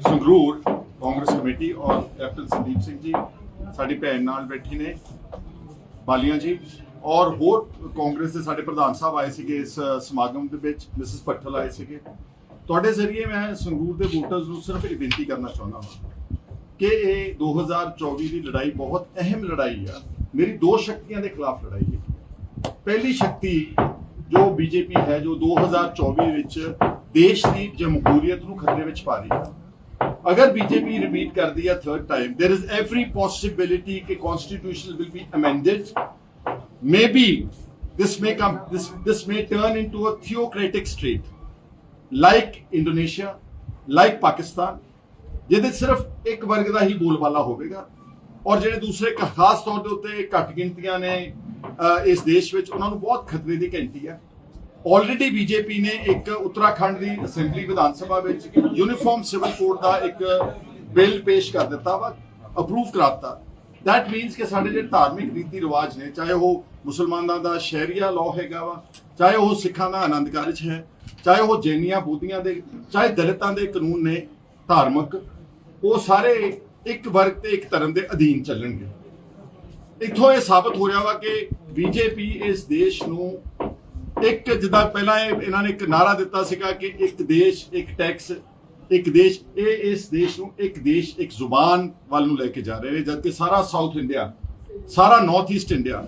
Sangrur Congress committee ਔਰ captain Sandeep Singh ji, ਸਾਡੀ ਭੈਣ ਨਾਲ ਬੈਠੀ ਨੇ, ਬਾਲੀਆਂ ਜੀ, ਔਰ ਹੋਰ ਕਾਂਗਰਸ ਦੇ ਸਾਡੇ ਪ੍ਰਧਾਨ ਸਾਹਿਬ ਆਏ ਸੀਗੇ ਇਸ ਸਮਾਗਮ ਦੇ ਵਿੱਚ, ਮਿਸਿਸ ਪੱਠਲ ਆਏ ਸੀਗੇ। ਤੁਹਾਡੇ ਜ਼ਰੀਏ ਮੈਂ ਸੰਗਰੂਰ ਦੇ ਵੋਟਰਸ ਨੂੰ ਸਿਰਫ ਇਹ ਬੇਨਤੀ ਕਰਨਾ ਚਾਹੁੰਦਾ ਹਾਂ ਕਿ ਇਹ 2024 ਦੀ ਲੜਾਈ ਬਹੁਤ ਅਹਿਮ ਲੜਾਈ ਆ। ਮੇਰੀ ਦੋ ਸ਼ਕਤੀਆਂ ਦੇ ਖਿਲਾਫ ਲੜਾਈ ਹੈ। ਪਹਿਲੀ ਸ਼ਕਤੀ ਜੋ ਬੀਜੇਪੀ ਹੈ, ਜੋ 2024 ਵਿੱਚ ਦੇਸ਼ ਦੀ ਜਮਹੂਰੀਅਤ ਨੂੰ ਖਤਰੇ ਵਿੱਚ ਪਾ ਰਹੀ ਹੈ। ਅਗਰ ਬੀਜੇਪੀ ਰਿਪੀਟ ਕਰਦੀ ਹੈ third time there is every possibility ਕਿ constitution will be amended maybe this may come this this may turn into a theocratic state like indonesia like pakistan ਜਿਹਦੇ ਸਿਰਫ ਇੱਕ ਵਰਗ ਦਾ ਹੀ ਬੋਲਬਾਲਾ ਹੋਵੇਗਾ ਔਰ ਜਿਹੜੇ ਦੂਸਰੇ ਖਾਸ ਤੌਰ ਦੇ ਉੱਤੇ ਘੱਟ ਗਿਣਤੀਆਂ ਨੇ ਇਸ ਦੇਸ਼ ਵਿੱਚ ਉਹਨਾਂ ਨੂੰ ਬਹੁਤ ਖਤਰੇ ਦੀ ਘੰਟੀ ਹੈ ਆਲਰੇਡੀ ਬੀਜੇਪੀ ਨੇ ਇੱਕ ਉੱਤਰਾਖੰਡ ਦੀ ਅਸੈਂਬਲੀ ਵਿਧਾਨ ਸਭਾ ਵਿੱਚ ਯੂਨੀਫਾਰਮ ਸਿਵਲ ਕੋਡ ਦਾ ਇੱਕ ਬਿੱਲ ਪੇਸ਼ ਕਰ ਦਿੱਤਾ ਵਾ ਅਪਰੂਵ ਕਰਾਤਾ। ਦੈਟ ਮੀਨਸ ਕਿ ਸਾਡੇ ਜਿਹੜੇ ਧਾਰਮਿਕ ਰੀਤੀ ਰਿਵਾਜ ਨੇ, ਚਾਹੇ ਉਹ ਮੁਸਲਮਾਨਾਂ ਦਾ ਸ਼ਹਿਰੀਆ ਲਾਅ ਹੈਗਾ ਵਾ, ਚਾਹੇ ਉਹ ਸਿੱਖਾਂ ਦਾ ਆਨੰਦ ਕਾਰਜ ਹੈ, ਚਾਹੇ ਉਹ ਜੈਨੀਆਂ ਬੂਦੀਆਂ ਦੇ, ਚਾਹੇ ਦਲਿਤਾਂ ਦੇ ਕਾਨੂੰਨ ਨੇ ਧਾਰਮਿਕ, ਉਹ ਸਾਰੇ ਇੱਕ ਵਰਗ ਤੇ ਇੱਕ ਧਰਮ ਦੇ ਅਧੀਨ ਚੱਲਣਗੇ। ਇੱਥੋਂ ਇਹ ਸਾਬਤ ਹੋ ਰਿਹਾ ਵਾ ਕਿ ਬੀਜੇਪੀ ਇਸ ਦੇਸ਼ ਨੂੰ ਇੱਕ ਜਿੱਦਾਂ ਪਹਿਲਾਂ ਇਹ ਇਹਨਾਂ ਨੇ ਇੱਕ ਨਾਰਾ ਦਿੱਤਾ ਸੀਗਾ ਕਿ ਇੱਕ ਦੇਸ਼, ਇੱਕ ਟੈਕਸ, ਇੱਕ ਦੇਸ਼, ਇਹ ਇਸ ਦੇਸ਼ ਨੂੰ ਇੱਕ ਦੇਸ਼, ਇੱਕ ਜ਼ੁਬਾਨ ਵੱਲ ਨੂੰ ਲੈ ਕੇ ਜਾ ਰਹੇ ਨੇ, ਜਦਕਿ ਸਾਰਾ ਸਾਊਥ ਇੰਡੀਆ ਸਾਰਾ North East India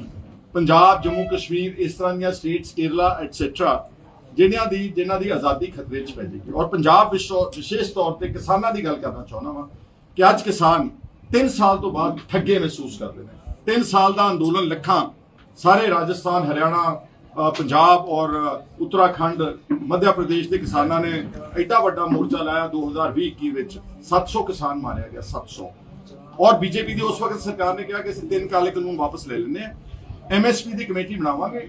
Punjab, Jammu, Kashmir, ਇਸ ਤਰ੍ਹਾਂ ਦੀਆਂ ਸਟੇਟਸ ਕੇਰਲਾ ਐਟਸੈਟਰਾ ਜਿਨ੍ਹਾਂ ਦੀ ਜਿਨ੍ਹਾਂ ਦੀ ਆਜ਼ਾਦੀ ਖਤਰੇ 'ਚ ਪੈ ਜਾਏਗੀ ਔਰ ਪੰਜਾਬ ਵਿਸ਼ੋ- ਵਿਸ਼ੇਸ਼ ਤੌਰ ਤੇ ਕਿਸਾਨਾਂ ਦੀ ਗੱਲ ਕਰਨਾ ਚਾਹੁੰਦਾ ਵਾਂ ਕਿ ਅੱਜ ਕਿਸਾਨ 3 ਸਾਲ ਤੋਂ ਬਾਅਦ ਠੱਗੇ ਮਹਿਸੂਸ ਕਰਦੇ ਨੇ। 3 ਸਾਲ ਦਾ ਅੰਦੋਲਨ ਲੱਖਾਂ ਸਾਰੇ ਰਾਜਸਥਾਨ, ਹਰਿਆਣਾ ਪੰਜਾਬ ਔਰ ਉੱਤਰਾਖੰਡ, ਮੱਧ ਪ੍ਰਦੇਸ਼ ਦੇ ਕਿਸਾਨਾਂ ਨੇ ਐਡਾ ਵੱਡਾ ਮੋਰਚਾ ਲਾਇਆ 2020-21 ਵਿੱਚ। 700 ਕਿਸਾਨ ਮਾਰਿਆ ਗਿਆ 700 ਔਰ ਬੀਜੇਪੀ ਦੀ ਉਸ ਵਕਤ ਸਰਕਾਰ ਨੇ ਕਿਹਾ ਕਿ ਅਸੀਂ ਤਿੰਨ ਕਾਲੇ ਕਾਨੂੰਨ ਵਾਪਸ ਲੈ ਲੈਂਦੇ ਆ ਐਮਐਸਪੀ ਦੀ ਕਮੇਟੀ ਬਣਾਵਾਂਗੇ।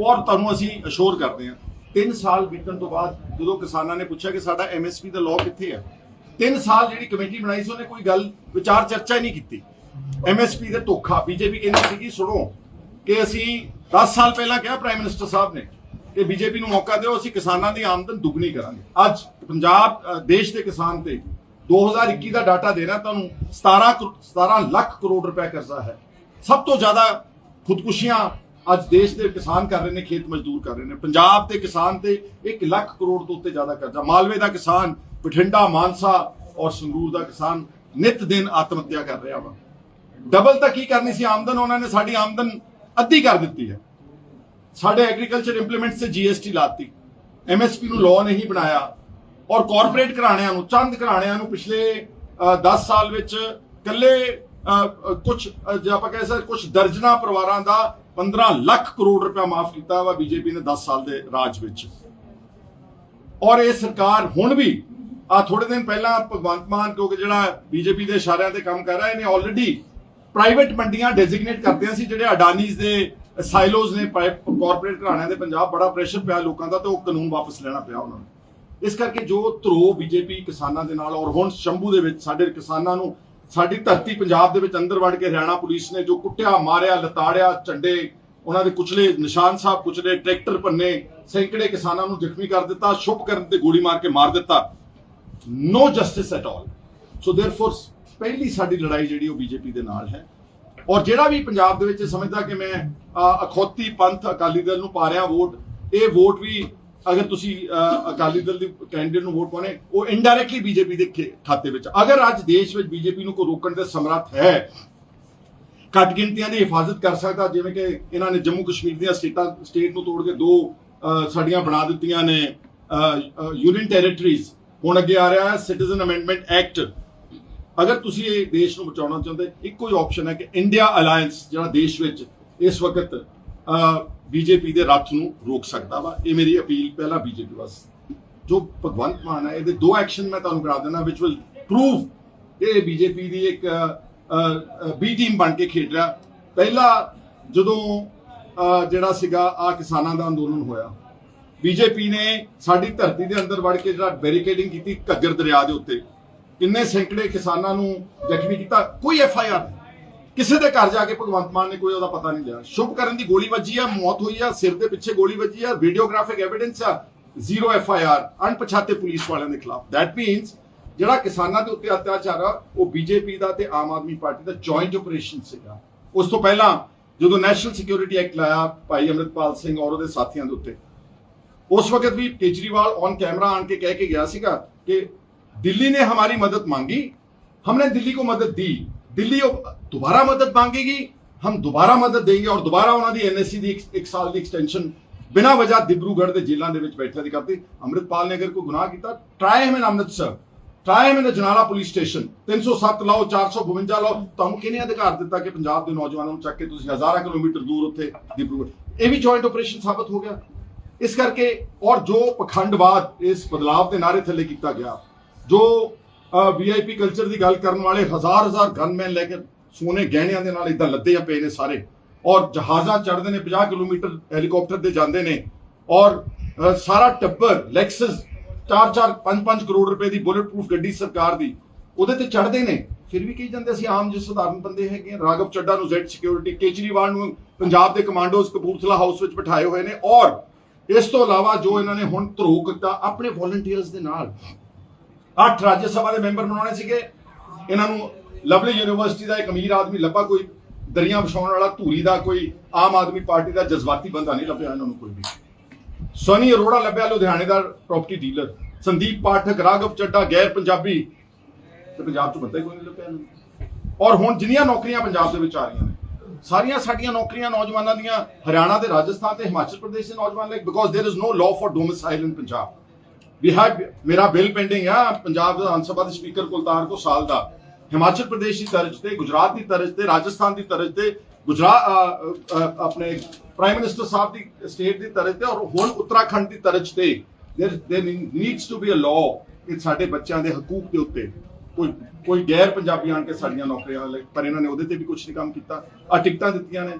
ਔਰ ਤੁਹਾਨੂੰ ਅਸੀਂ ਅਸ਼ੋਰ ਕਰਦੇ ਹਾਂ 3 ਸਾਲ ਬੀਤਣ ਤੋਂ ਬਾਅਦ ਜਦੋਂ ਕਿਸਾਨਾਂ ਨੇ ਪੁੱਛਿਆ ਕਿ ਸਾਡਾ ਐਮਐਸਪੀ ਦਾ ਲਾਅ ਕਿੱਥੇ ਹੈ 3 ਸਾਲ ਜਿਹੜੀ ਕਮੇਟੀ ਬਣਾਈ ਸੀ, ਉਹਨੇ ਕੋਈ ਗੱਲ, ਵਿਚਾਰ ਚਰਚਾ ਹੀ ਨਹੀਂ ਕੀਤੀ। ਐਮਐਸਪੀ ਦੇ ਧੋਖਾ, ਬੀਜੇਪੀ ਕਹਿੰਦੀ ਸੀਗੀ, ਸੁਣੋ ਕਿ ਅਸੀਂ 10 ਸਾਲ ਪਹਿਲਾਂ ਕਿਹਾ ਪ੍ਰਾਈਮ ਮਿਨਿਸਟਰ ਸਾਹਿਬ ਨੇ ਕਿ ਬੀਜੇਪੀ ਨੂੰ ਮੌਕਾ ਦਿਓ, ਅਸੀਂ ਕਿਸਾਨਾਂ ਦੀ ਆਮਦਨ ਦੁੱਗਣੀ ਕਰਾਂਗੇ। ਅੱਜ ਪੰਜਾਬ ਦੇਸ਼ ਦੇ ਕਿਸਾਨ ਤੇ 2021 ਦਾ ਡਾਟਾ ਦੇ ਰਿਹਾ, ਤੁਹਾਨੂੰ 17 ਕਰੋ- 17 ਲੱਖ ਕਰੋੜ ਰੁਪਏ ਕਰਜ਼ਾ ਹੈ। ਸਭ ਤੋਂ ਜ਼ਿਆਦਾ ਖੁਦਕੁਸ਼ੀਆਂ ਅੱਜ ਦੇਸ਼ ਦੇ ਕਿਸਾਨ ਕਰ ਰਹੇ ਨੇ, ਖੇਤ ਮਜ਼ਦੂਰ ਕਰ ਰਹੇ ਨੇ। ਪੰਜਾਬ ਦੇ ਕਿਸਾਨ ਤੇ 1 ਲੱਖ ਕਰੋੜ ਤੋਂ ਉੱਤੇ ਜ਼ਿਆਦਾ ਕਰਜ਼ਾ। ਮਾਲਵੇ ਦਾ ਕਿਸਾਨ, ਬਠਿੰਡਾ, ਮਾਨਸਾ ਔਰ ਸੰਗਰੂਰ ਦਾ ਕਿਸਾਨ ਨਿਤ ਦਿਨ ਆਤਮ ਹੱਤਿਆ ਕਰ ਰਿਹਾ ਵਾ। ਡਬਲ ਤਾਂ ਕੀ ਕਰਨੀ ਸੀ? ਆਮਦਨ, ਉਹਨਾਂ ਨੇ ਸਾਡੀ ਆਮਦਨ ਅੱਧੀ ਕਰ ਦਿੱਤੀ ਹੈ। ਸਾਡੇ ਐਗਰੀਕਲਚਰ ਇੰਪਲੀਮੈਂਟਸ ਤੇ ਜੀਐਸਟੀ ਲਾਤੀ। ਐਮਐਸਪੀ ਨੂੰ ਲਾਅ ਨਹੀਂ ਬਣਾਇਆ ਔਰ ਕਾਰਪੋਰੇਟ ਘਰਾਣਿਆਂ ਨੂੰ, ਚੰਦ ਘਰਾਣਿਆਂ ਨੂੰ ਪਿਛਲੇ 10 ਸਾਲ ਵਿੱਚ ਕੱਲੇ ਕੁਝ ਜੇ ਆਪਾਂ ਕਹਿ ਸਕਦੇ ਕੁਝ ਦਰਜਨਾ ਪਰਿਵਾਰਾਂ ਦਾ 15 ਲੱਖ ਕਰੋੜ ਰੁਪਇਆ ਮਾਫ ਕੀਤਾ ਵਾ ਬੀਜੇਪੀ ਨੇ 10 ਸਾਲ ਦੇ ਰਾਜ ਵਿੱਚ। ਔਰ ਇਹ ਸਰਕਾਰ ਹੁਣ ਵੀ ਆ ਥੋੜੇ ਦਿਨ ਪਹਿਲਾਂ ਭਗਵੰਤ ਮਾਨ ਕਿਉਂਕਿ ਜਿਹੜਾ ਬੀਜੇਪੀ ਦੇ ਇਸ਼ਾਰਿਆਂ ਤੇ ਕੰਮ ਕਰ ਰਿਹਾ, ਇਹਨੇ ਆਲਰੇਡੀ ਪ੍ਰਾਈਵੇਟ ਮੰਡੀਆਂ ਡੈਜ਼ਿਗਨੇਟ ਕਰਦਿਆਂ ਸੀ ਜਿਹੜੇ ਅਡਾਨੀਜ਼ ਦੇ ਸਾਈਲੋਜ਼ ਨੇ ਕਾਰਪੋਰੇਟ ਘਰਾਣਿਆਂ ਦੇ ਪੰਜਾਬ ਬੜਾ ਪ੍ਰੈਸ਼ਰ ਪਿਆ ਲੋਕਾਂ ਦਾ ਤੇ ਉਹ ਕਾਨੂੰਨ ਵਾਪਸ ਲੈਣਾ ਪਿਆ ਉਹਨਾਂ ਨੂੰ ਇਸ ਕਰਕੇ ਜੋ ਧਰੋ ਬੀਜੇਪੀ ਕਿਸਾਨਾਂ ਦੇ ਨਾਲ ਔਰ ਹੁਣ ਸ਼ੰਭੂ ਦੇ ਵਿੱਚ ਸਾਡੇ ਕਿਸਾਨਾਂ ਨੂੰ ਸਾਡੀ ਧਰਤੀ ਪੰਜਾਬ ਦੇ ਵਿੱਚ ਅੰਦਰ ਵੜ ਕੇ ਹਰਿਆਣਾ ਪੁਲਿਸ ਨੇ ਜੋ ਕੁੱਟਿਆ ਮਾਰਿਆ ਲਤਾੜਿਆ ਝੰਡੇ ਉਹਨਾਂ ਦੇ ਕੁਚਲੇ ਨਿਸ਼ਾਨ ਸਾਹਿਬ ਕੁਚਲੇ ਟਰੈਕਟਰ ਪੰਨੇ ਸੈਂਕੜੇ ਕਿਸਾਨਾਂ ਨੂੰ ਜ਼ਖਮੀ ਕਰ ਦਿੱਤਾ ਸ਼ੁਭ ਕਰਨ ਤੇ ਗੋਲੀ ਮਾਰ ਕੇ ਮਾਰ ਦਿੱਤਾ no justice at all so therefore ਪਹਿਲੀ ਸਾਡੀ ਲੜਾਈ ਜਿਹੜੀ ਉਹ ਬੀਜੇਪੀ ਦੇ ਨਾਲ ਹੈ। ਔਰ ਜਿਹੜਾ ਵੀ ਪੰਜਾਬ ਦੇ ਵਿੱਚ ਸਮਝਦਾ ਕਿ ਮੈਂ ਅਖੌਤੀ ਪੰਥ ਅਕਾਲੀ ਦਲ ਨੂੰ ਪਾ ਰਿਹਾ ਵੋਟ, ਇਹ ਵੋਟ ਵੀ ਅਗਰ ਤੁਸੀਂ ਅਕਾਲੀ ਦਲ ਦੇ ਕੈਂਡੀਡੇਟ ਨੂੰ ਵੋਟ ਪਾਉਣੇ, ਉਹ ਇਨਡਾਇਰੈਕਟਲੀ ਬੀਜੇਪੀ ਦੇ ਖਾਤੇ ਵਿੱਚ। ਅਗਰ ਅੱਜ ਦੇਸ਼ ਵਿੱਚ ਬੀਜੇਪੀ ਨੂੰ ਕੋਈ ਰੋਕਣ ਦੇ ਸਮਰੱਥ ਹੈ, ਘੱਟ ਗਿਣਤੀਆਂ ਦੀ ਹਿਫਾਜ਼ਤ ਕਰ ਸਕਦਾ, ਜਿਵੇਂ ਕਿ ਇਹਨਾਂ ਨੇ ਜੰਮੂ ਕਸ਼ਮੀਰ ਦੀਆਂ ਸਟੇਟਾਂ, ਸਟੇਟ ਨੂੰ ਤੋੜ ਕੇ ਦੋ ਸਾਡੀਆਂ ਬਣਾ ਦਿੱਤੀਆਂ ਨੇ ਯੂਨੀਅਨ ਟੈਰੀਟਰੀਜ਼ ਹੁਣ ਅੱਗੇ ਆ ਰਿਹਾ ਹੈ ਸਿਟੀਜ਼ਨ ਅਮੈਂਡਮੈਂਟ ਐਕਟ ਅਗਰ ਤੁਸੀਂ ਇਹ ਦੇਸ਼ ਨੂੰ ਬਚਾਉਣਾ ਚਾਹੁੰਦੇ, ਇੱਕੋ ਹੀ ਆਪਸ਼ਨ ਹੈ ਕਿ ਇੰਡੀਆ ਅਲਾਈਅੰਸ ਜਿਹੜਾ ਦੇਸ਼ ਵਿੱਚ ਇਸ ਵਕਤ ਬੀਜੇਪੀ ਦੇ ਰੱਥ ਨੂੰ ਰੋਕ ਸਕਦਾ ਵਾ। ਇਹ ਮੇਰੀ ਅਪੀਲ ਪਹਿਲਾ ਬੀਜੇਪੀ ਬਸ ਜੋ ਭਗਵੰਤ ਮਾਨ ਹੈ, ਇਹਦੇ ਦੋ ਐਕਸ਼ਨ ਮੈਂ ਤੁਹਾਨੂੰ ਕਰਾ ਦੇਣਾ ਵਿਚ ਵਿਲ ਪ੍ਰੂਵ ਕਿ ਬੀਜੇਪੀ ਦੀ ਇੱਕ ਬੀ ਟੀਮ ਬਣ ਕੇ ਖੇਡ ਰਿਹਾ। ਪਹਿਲਾ ਜਦੋਂ ਜਿਹੜਾ ਸੀਗਾ ਆ ਕਿਸਾਨਾਂ ਦਾ ਅੰਦੋਲਨ ਹੋਇਆ ਬੀਜੇਪੀ ਨੇ ਸਾਡੀ ਧਰਤੀ ਦੇ ਅੰਦਰ ਵੜ ਕੇ ਜਿਹੜਾ ਬੈਰੀਕੇਡਿੰਗ ਕੀਤੀ ਘੱਗਰ ਦਰਿਆ ਦੇ ਉੱਤੇ। ਕਿੰਨੇ ਸੈਂਕੜੇ ਕਿਸਾਨਾਂ ਨੂੰ ਜ਼ਖਮੀ ਕੀਤਾ? ਕੋਈ ਐਫ ਆਈ ਆਰ ਕਿਸੇ ਦੇ ਘਰ ਜਾ ਕੇ ਭਗਵੰਤ ਮਾਨ ਨੇ ਕੋਈ ਉਹਦਾ ਪਤਾ ਨਹੀਂ ਲਿਆ। ਸ਼ੁਭ ਕਰਨ ਦੀ ਗੋਲੀ ਵੱਜੀ ਆ, ਮੌਤ ਹੋਈ ਆ, ਸਿਰ ਦੇ ਪਿੱਛੇ ਗੋਲੀ ਵੱਜੀ ਆ ਵੀਡੀਓਗ੍ਰਾਫਿਕ ਐਵੀਡੈਂਸ ਆ ਜ਼ੀਰੋ ਐਫ ਆਈ ਆਰ, ਅਣਪਛਾਤੇ ਪੁਲਿਸ ਵਾਲਿਆਂ ਦੇ ਖਿਲਾਫ। ਦੈਟ ਮੀਨਸ ਜਿਹੜਾ ਕਿਸਾਨਾਂ ਦੇ ਉੱਤੇ ਅਤਿਆਚਾਰ ਆ, ਉਹ ਬੀਜੇਪੀ ਦਾ ਤੇ ਆਮ ਆਦਮੀ ਪਾਰਟੀ ਦਾ ਜੁਆਇੰਟ ਆਪਰੇਸ਼ਨ ਸੀਗਾ। ਉਸ ਤੋਂ ਪਹਿਲਾਂ ਜਦੋਂ ਨੈਸ਼ਨਲ ਸਿਕਿਉਰਿਟੀ ਐਕਟ ਲਾਇਆ ਭਾਈ ਅਮਰਿਤਪਾਲ ਸਿੰਘ ਔਰ ਉਹਦੇ ਸਾਥੀਆਂ ਦੇ ਉੱਤੇ, ਉਸ ਵਕਤ ਵੀ ਕੇਜਰੀਵਾਲ ਔਨ ਕੈਮਰਾ ਆਣ ਕੇ ਕਹਿ ਕੇ ਗਿਆ ਸੀਗਾ ਕਿ दिल्ली ने हमारी मदद मांगी हमने दिल्ली को मदद दी दिल्ली अब दोबारा मदद मांगेगी हम दोबारा मदद देंगे और दोबारा ਉਹਨਾਂ ਦੀ ਐਨਐਸਸੀ ਦੀ ਇੱਕ- ਇੱਕ ਸਾਲ ਦੀ ਐਕਸਟੈਂਸ਼ਨ ਬਿਨਾਂ ਵਜ੍ਹਾ ਦਿਬਰੂਗੜ੍ਹ ਦੇ ਜੇਲ੍ਹਾਂ ਦੇ ਵਿੱਚ ਬੈਠੇ ਦੀ ਕਰਤੀ ਅੰਮ੍ਰਿਤਪਾਲ ਨੇ ਅਗਰ ਕੋਈ ਗੁਨਾਹ ਕੀਤਾ try him in Amritsar try him in Janala police station 307 ਲਾਓ 452 ਲਾਓ ਤੁਹਾਨੂੰ ਕਿਹਨੇ ਅਧਿਕਾਰ ਦਿੱਤਾ ਕਿ ਪੰਜਾਬ ਦੇ ਨੌਜਵਾਨਾਂ ਨੂੰ ਚੱਕ ਕੇ ਤੁਸੀਂ ਹਜ਼ਾਰਾਂ ਕਿਲੋਮੀਟਰ ਦੂਰ ਉੱਥੇ ਦਿਬਰੂਗੜ੍ਹ ਇਹ ਵੀ ਜੁਆਇੰਟ ਆਪਰੇਸ਼ਨ ਸਾਬਤ ਹੋ ਗਿਆ ਇਸ ਕਰਕੇ ਔਰ ਜੋ ਪਖੰਡਵਾਦ ਇਸ ਬਦਲਾਵ ਦੇ ਨਾਰੇ ਥੱਲੇ ਕੀਤਾ ਗਿਆ ਜੋ ਵੀਆਈਪੀ ਕਲਚਰ ਦੀ ਗੱਲ ਕਰਨ ਵਾਲੇ ਹਜ਼ਾਰ ਹਜ਼ਾਰ ਗਨਮੈਨ ਲੈ ਕੇ ਸੋਨੇ ਗਹਿਣਿਆਂ ਦੇ ਨਾਲ ਇਦਾਂ ਲੱਦੇ ਆ, ਪਏ ਨੇ ਸਾਰੇ। ਔਰ ਜਹਾਜ਼ਾਂ ਚੜ੍ਹਦੇ ਨੇ 50 ਕਿਲੋਮੀਟਰ ਹੈਲੀਕਾਪਟਰ ਤੇ ਜਾਂਦੇ ਨੇ। ਔਰ ਸਾਰਾ ਟੱਬਰ ਲੈਕਸਸ 4-4 5-5 ਕਰੋੜ ਰੁਪਏ ਦੀ ਬੁਲੇਟ ਪ੍ਰੂਫ ਗੱਡੀ ਸਰਕਾਰ ਦੀ, ਉਹਦੇ ਤੇ ਚੜਦੇ ਨੇ। ਫਿਰ ਵੀ ਕਹੀ ਜਾਂਦੇ ਅਸੀਂ ਆਮ ਜਿਹੇ ਸਧਾਰਨ ਬੰਦੇ ਹੈਗੇ ਹਾਂ। ਰਾਘਵ ਚੱਡਾ ਨੂੰ ਜ਼ੈਡ ਸਿਕਿਉਰਿਟੀ ਕੇਜਰੀਵਾਲ ਨੂੰ ਪੰਜਾਬ ਦੇ ਕਮਾਂਡੋਜ਼ ਕਪੂਰਥਲਾ ਹਾਊਸ ਵਿੱਚ ਬਿਠਾਏ ਹੋਏ ਨੇ। ਔਰ ਇਸ ਤੋਂ ਇਲਾਵਾ ਜੋ ਇਹਨਾਂ ਨੇ ਹੁਣ ਧਰੋ ਕੀਤਾ, ਆਪਣੇ ਵੋਲੰਟੀਅਰਸ ਦੇ ਨਾਲ ਅੱਠ ਰਾਜ ਸਭਾ ਦੇ ਮੈਂਬਰ ਬਣਾਉਣੇ ਸੀਗੇ। ਇਹਨਾਂ ਨੂੰ ਲਵਲੀ ਯੂਨੀਵਰਸਿਟੀ ਦਾ ਇੱਕ ਅਮੀਰ ਆਦਮੀ ਲੱਭਾ ਕੋਈ, ਦਰੀਆਂ ਵਿਛਾਉਣ ਵਾਲਾ ਧੂਰੀ ਦਾ ਕੋਈ, ਆਮ ਆਦਮੀ ਪਾਰਟੀ ਦਾ ਜਜ਼ਬਾਤੀ ਬੰਦਾ ਨਹੀਂ ਲੱਭਿਆ ਇਹਨਾਂ ਨੂੰ ਕੋਈ ਵੀ। ਸੋਨੀ ਅਰੋੜਾ ਲੱਭਿਆ ਲੁਧਿਆਣੇ ਦਾ ਪ੍ਰਾਪਰਟੀ ਡੀਲਰ ਸੰਦੀਪ ਪਾਠਕ ਰਾਗਵ ਚੱਡਾ, ਗੈਰ ਪੰਜਾਬੀ। ਤੇ ਪੰਜਾਬ 'ਚ ਬੰਦਾ ਹੀ ਕੋਈ ਨਹੀਂ ਲੱਭਿਆ ਇਹਨਾਂ ਨੂੰ। ਔਰ ਹੁਣ ਜਿੰਨੀਆਂ ਨੌਕਰੀਆਂ ਪੰਜਾਬ ਦੇ ਵਿੱਚ ਆ ਰਹੀਆਂ ਨੇ, ਸਾਰੀਆਂ ਸਾਡੀਆਂ ਨੌਕਰੀਆਂ ਨੌਜਵਾਨਾਂ ਦੀਆਂ ਹਰਿਆਣਾ ਤੇ ਰਾਜਸਥਾਨ ਤੇ ਹਿਮਾਚਲ ਪ੍ਰਦੇਸ਼ ਦੇ ਨੌਜਵਾਨ ਲਈ because there is no law for domicile in Punjab ਵੀ ਹੈ ਮੇਰਾ ਬਿੱਲ ਪੈਂਡਿੰਗ ਆ, ਪੰਜਾਬ ਵਿਧਾਨ ਸਭਾ ਦੇ ਸਪੀਕਰ ਕੁਲਤਾਰ ਕੋ ਸਾਲ ਦਾ। ਹਿਮਾਚਲ ਪ੍ਰਦੇਸ਼ ਦੀ ਤਰਜ਼ ਤੇ, ਗੁਜਰਾਤ ਦੀ ਤਰਜ਼ ਤੇ, ਰਾਜਸਥਾਨ ਦੀ ਤਰਜ਼ ਤੇ ਗੁਜਰਾਤ ਆਪਣੇ ਪ੍ਰਾਈਮ ਮਿਨਿਸਟਰ ਸਾਹਿਬ ਦੀ ਸਟੇਟ ਦੀ ਤਰਜ਼ ਤੇ ਔਰ ਹੁਣ ਉੱਤਰਾਖੰਡ ਦੀ ਤਰਜ਼ ਤੇ। There there needs to be a law ਕਿ ਸਾਡੇ ਬੱਚਿਆਂ ਦੇ ਹਕੂਕ ਦੇ ਉੱਤੇ ਕੋਈ ਕੋਈ ਗੈਰ ਪੰਜਾਬੀ ਆਣ ਕੇ ਸਾਡੀਆਂ ਨੌਕਰੀਆਂ ਲੈ ਪਰ ਇਹਨਾਂ ਨੇ ਉਹਦੇ ਤੇ ਵੀ ਕੁਝ ਨਹੀਂ ਕੰਮ ਕੀਤਾ। ਆ ਟਿਕਟਾਂ ਦਿੱਤੀਆਂ ਨੇ।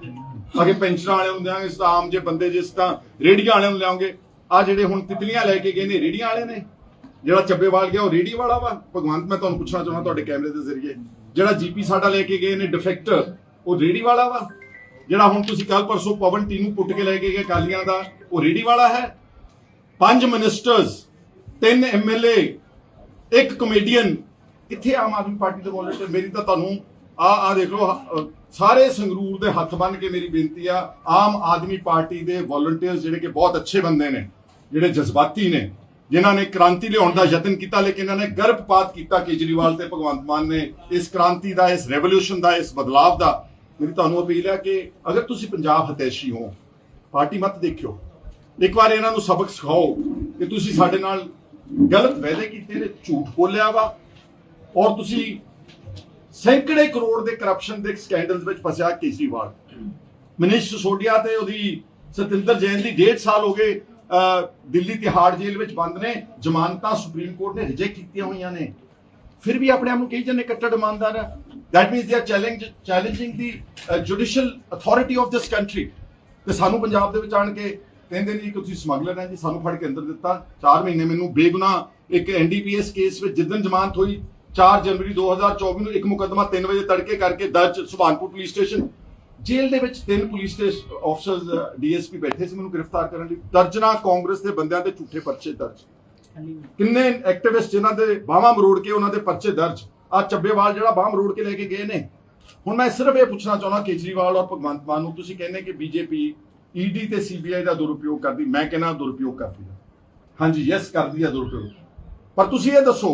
ਅਗੇ ਪੈਨਸ਼ਨਾਂ ਵਾਲੇ ਹੁੰਦੇ ਆ ਇਸ ਆਮ ਜੇ ਬੰਦੇ ਜਿਸ ਤਾਂ ਰੇੜੀਆਂ ਵਾਲੇ ਨੂੰ ਲਿਆਉਂਗੇ ਆ ਜਿਹੜੇ ਹੁਣ ਤਿਤਲੀਆਂ ਲੈ ਕੇ ਗਏ ਨੇ, ਰੇੜੀਆਂ ਵਾਲੇ ਨੇ। ਜਿਹੜਾ ਚੱਬੇਵਾਲ ਗਿਆ, ਉਹ ਰੇੜੀ ਵਾਲਾ ਵਾ। ਭਗਵੰਤ, ਮੈਂ ਤੁਹਾਨੂੰ ਪੁੱਛਣਾ ਚਾਹੁੰਦਾ ਤੁਹਾਡੇ ਕੈਮਰੇ ਦੇ ਜ਼ਰੀਏ। ਜਿਹੜਾ ਜੀਪੀ ਸਾਡਾ ਲੈ ਕੇ ਗਏ ਨੇ ਡਿਫੈਕਟਰ ਉਹ ਰੇੜੀ ਵਾਲਾ ਵਾ। ਜਿਹੜਾ ਹੁਣ ਤੁਸੀਂ ਕੱਲ ਪਰਸੋਂ ਪਵਨ ਟੀਨੂ ਪੁੱਟ ਕੇ ਲੈ ਕੇ ਗਏ ਕਾਲੀਆਂ ਦਾ, ਉਹ ਰੇੜੀ ਵਾਲਾ ਹੈ। ਪੰਜ ਮਿਨਿਸਟਰਸ ਤਿੰਨ ਐਮਐਲਏ ਇੱਕ ਕਮੇਡੀਅਨ ਕਿੱਥੇ ਆਮ ਆਦਮੀ ਪਾਰਟੀ ਦੇ ਵੋਲੰਟੀਅਰ ਮੇਰੀ ਤਾਂ ਤੁਹਾਨੂੰ ਆ ਆ ਦੇਖ ਲਓ ਸਾਰੇ ਸੰਗਰੂਰ ਦੇ ਹੱਥ ਬੰਨ ਕੇ ਮੇਰੀ ਬੇਨਤੀ ਆ, ਆਮ ਆਦਮੀ ਪਾਰਟੀ ਦੇ ਵੋਲੰਟੀਅਰਸ ਜਿਹੜੇ ਕਿ ਬਹੁਤ ਅੱਛੇ ਬੰਦੇ ਨੇ। ਜਿਹੜੇ ਜਜ਼ਬਾਤੀ ਨੇ ਜਿਨ੍ਹਾਂ ਨੇ ਕ੍ਰਾਂਤੀ ਲਿਆਉਣ ਦਾ ਯਤਨ ਕੀਤਾ ਲੇਕਿਨ ਇਹਨਾਂ ਨੇ ਗਰਭਪਾਤ ਕੀਤਾ ਕੇਜਰੀਵਾਲ ਤੇ ਭਗਵੰਤ ਮਾਨ ਨੇ। ਇਸ ਕ੍ਰਾਂਤੀ ਦਾ ਇਸ ਰੈਵੋਲੂਸ਼ਨ ਦਾ ਇਸ ਬਦਲਾਵ ਦਾ ਮੇਰੀ ਤੁਹਾਨੂੰ ਅਪੀਲ ਹੈ ਕਿ ਅਗਰ ਤੁਸੀਂ ਪੰਜਾਬ ਹਤੈਸ਼ੀ ਹੋ ਪਾਰਟੀ ਮਤ ਦੇਖਿਓ। ਇੱਕ ਵਾਰ ਇਹਨਾਂ ਨੂੰ ਸਬਕ ਸਿਖਾਓ ਕਿ ਤੁਸੀਂ ਸਾਡੇ ਨਾਲ ਗਲਤ ਵਾਅਦੇ ਕੀਤੇ ਨੇ ਝੂਠ ਬੋਲਿਆ ਵਾ ਔਰ ਤੁਸੀਂ ਸੈਂਕੜੇ ਕਰੋੜ ਦੇ ਕਰਪਸ਼ਨ ਦੇ ਸਕੈਂਡਲਸ ਵਿੱਚ ਫਸਿਆ ਕੇਜਰੀਵਾਲ। ਮਨੀਸ਼ ਸਿਸੋਡੀਆ ਤੇ ਉਹਦੀ ਸਤਿੰਦਰ ਜੈਨ ਦੀ ਡੇਢ ਸਾਲ ਹੋ ਗਏ ਦਿੱਲੀ ਤਿਹਾੜ ਜੇਲ੍ਹ ਵਿੱਚ ਬੰਦ ਨੇ, ਜ਼ਮਾਨਤਾਂ ਸੁਪਰੀਮ ਕੋਰਟ ਨੇ ਰਿਜੈਕਟ ਕੀਤੀਆਂ ਹੋਈਆਂ ਨੇ। ਫਿਰ ਵੀ ਆਪਣੇ ਆਪ ਨੂੰ ਕਹੀ ਜਾਂਦੇ ਕੱਟੜ ਇਮਾਨਦਾਰ ਹੈ that means they are challenge challenging the judicial authority of this country ਤੇ ਸਾਨੂੰ ਪੰਜਾਬ ਦੇ ਵਿੱਚ ਆਣ ਕੇ ਕਹਿੰਦੇ ਨੇ ਕਿ ਤੁਸੀਂ ਸਮਗਲਰ ਹੈ ਜੀ, ਸਾਨੂੰ ਫੜ ਕੇ ਅੰਦਰ ਦਿੱਤਾ। 4 ਮਹੀਨੇ ਮੈਨੂੰ ਬੇਗੁਨਾਹ ਇੱਕ ਐਨਡੀਪੀਐਸ ਕੇਸ ਵਿੱਚ ਜਿੱਦਣ ਜ਼ਮਾਨਤ ਹੋਈ 4 ਜਨਵਰੀ 2024 ਨੂੰ ਇੱਕ ਮੁਕੱਦਮਾ 3 ਵਜੇ ਤੜਕੇ ਕਰਕੇ ਦਰਜ, ਸੁਭਾਨਪੁਰ ਪੁਲਿਸ ਸਟੇਸ਼ਨ ਜੇਲ੍ਹ ਦੇ ਵਿੱਚ ਤਿੰਨ ਪੁਲਿਸ ਸਟੇਸ਼ਨ ਅਫਸਰਸ ਡੀਐਸਪੀ ਬੈਠੇ ਸੀ ਮੈਨੂੰ ਗ੍ਰਿਫਤਾਰ ਕਰਨ ਲਈ। ਦਰਜਨਾ ਕਾਂਗਰਸ ਦੇ ਬੰਦਿਆਂ ਤੇ ਝੂਠੇ ਪਰਚੇ ਦਰਜ। ਕਿੰਨੇ ਐਕਟਿਵਿਸਟ ਜਿਨ੍ਹਾਂ ਦੇ ਬਾਹਾਂ ਮਰੋੜ ਕੇ ਉਹਨਾਂ ਦੇ ਪਰਚੇ ਦਰਜ? ਆ ਚੱਬੇਵਾਲ ਜਿਹੜਾ ਬਾਹਾਂ ਮਰੋੜ ਕੇ ਲੈ ਕੇ ਗਏ ਨੇ। ਹੁਣ ਮੈਂ ਸਿਰਫ ਇਹ ਪੁੱਛਣਾ ਚਾਹੁੰਦਾ ਕੇਜਰੀਵਾਲ ਔਰ ਭਗਵੰਤ ਮਾਨ ਨੂੰ ਤੁਸੀਂ ਕਹਿੰਦੇ ਕਿ ਬੀਜੇਪੀ ਈਡੀ ਤੇ ਸੀਬੀਆਈ ਦਾ ਦੁਰਉਪਯੋਗ ਕਰਦੀ ਮੈਂ ਕਹਿੰਦਾ ਦੁਰਉਪਯੋਗ ਕਰਦੀ ਹੈ ਹਾਂਜੀ ਯੈਸ ਕਰਦੀ ਹੈ ਦੁਰਉਪਯੋਗ। ਪਰ ਤੁਸੀਂ ਇਹ ਦੱਸੋ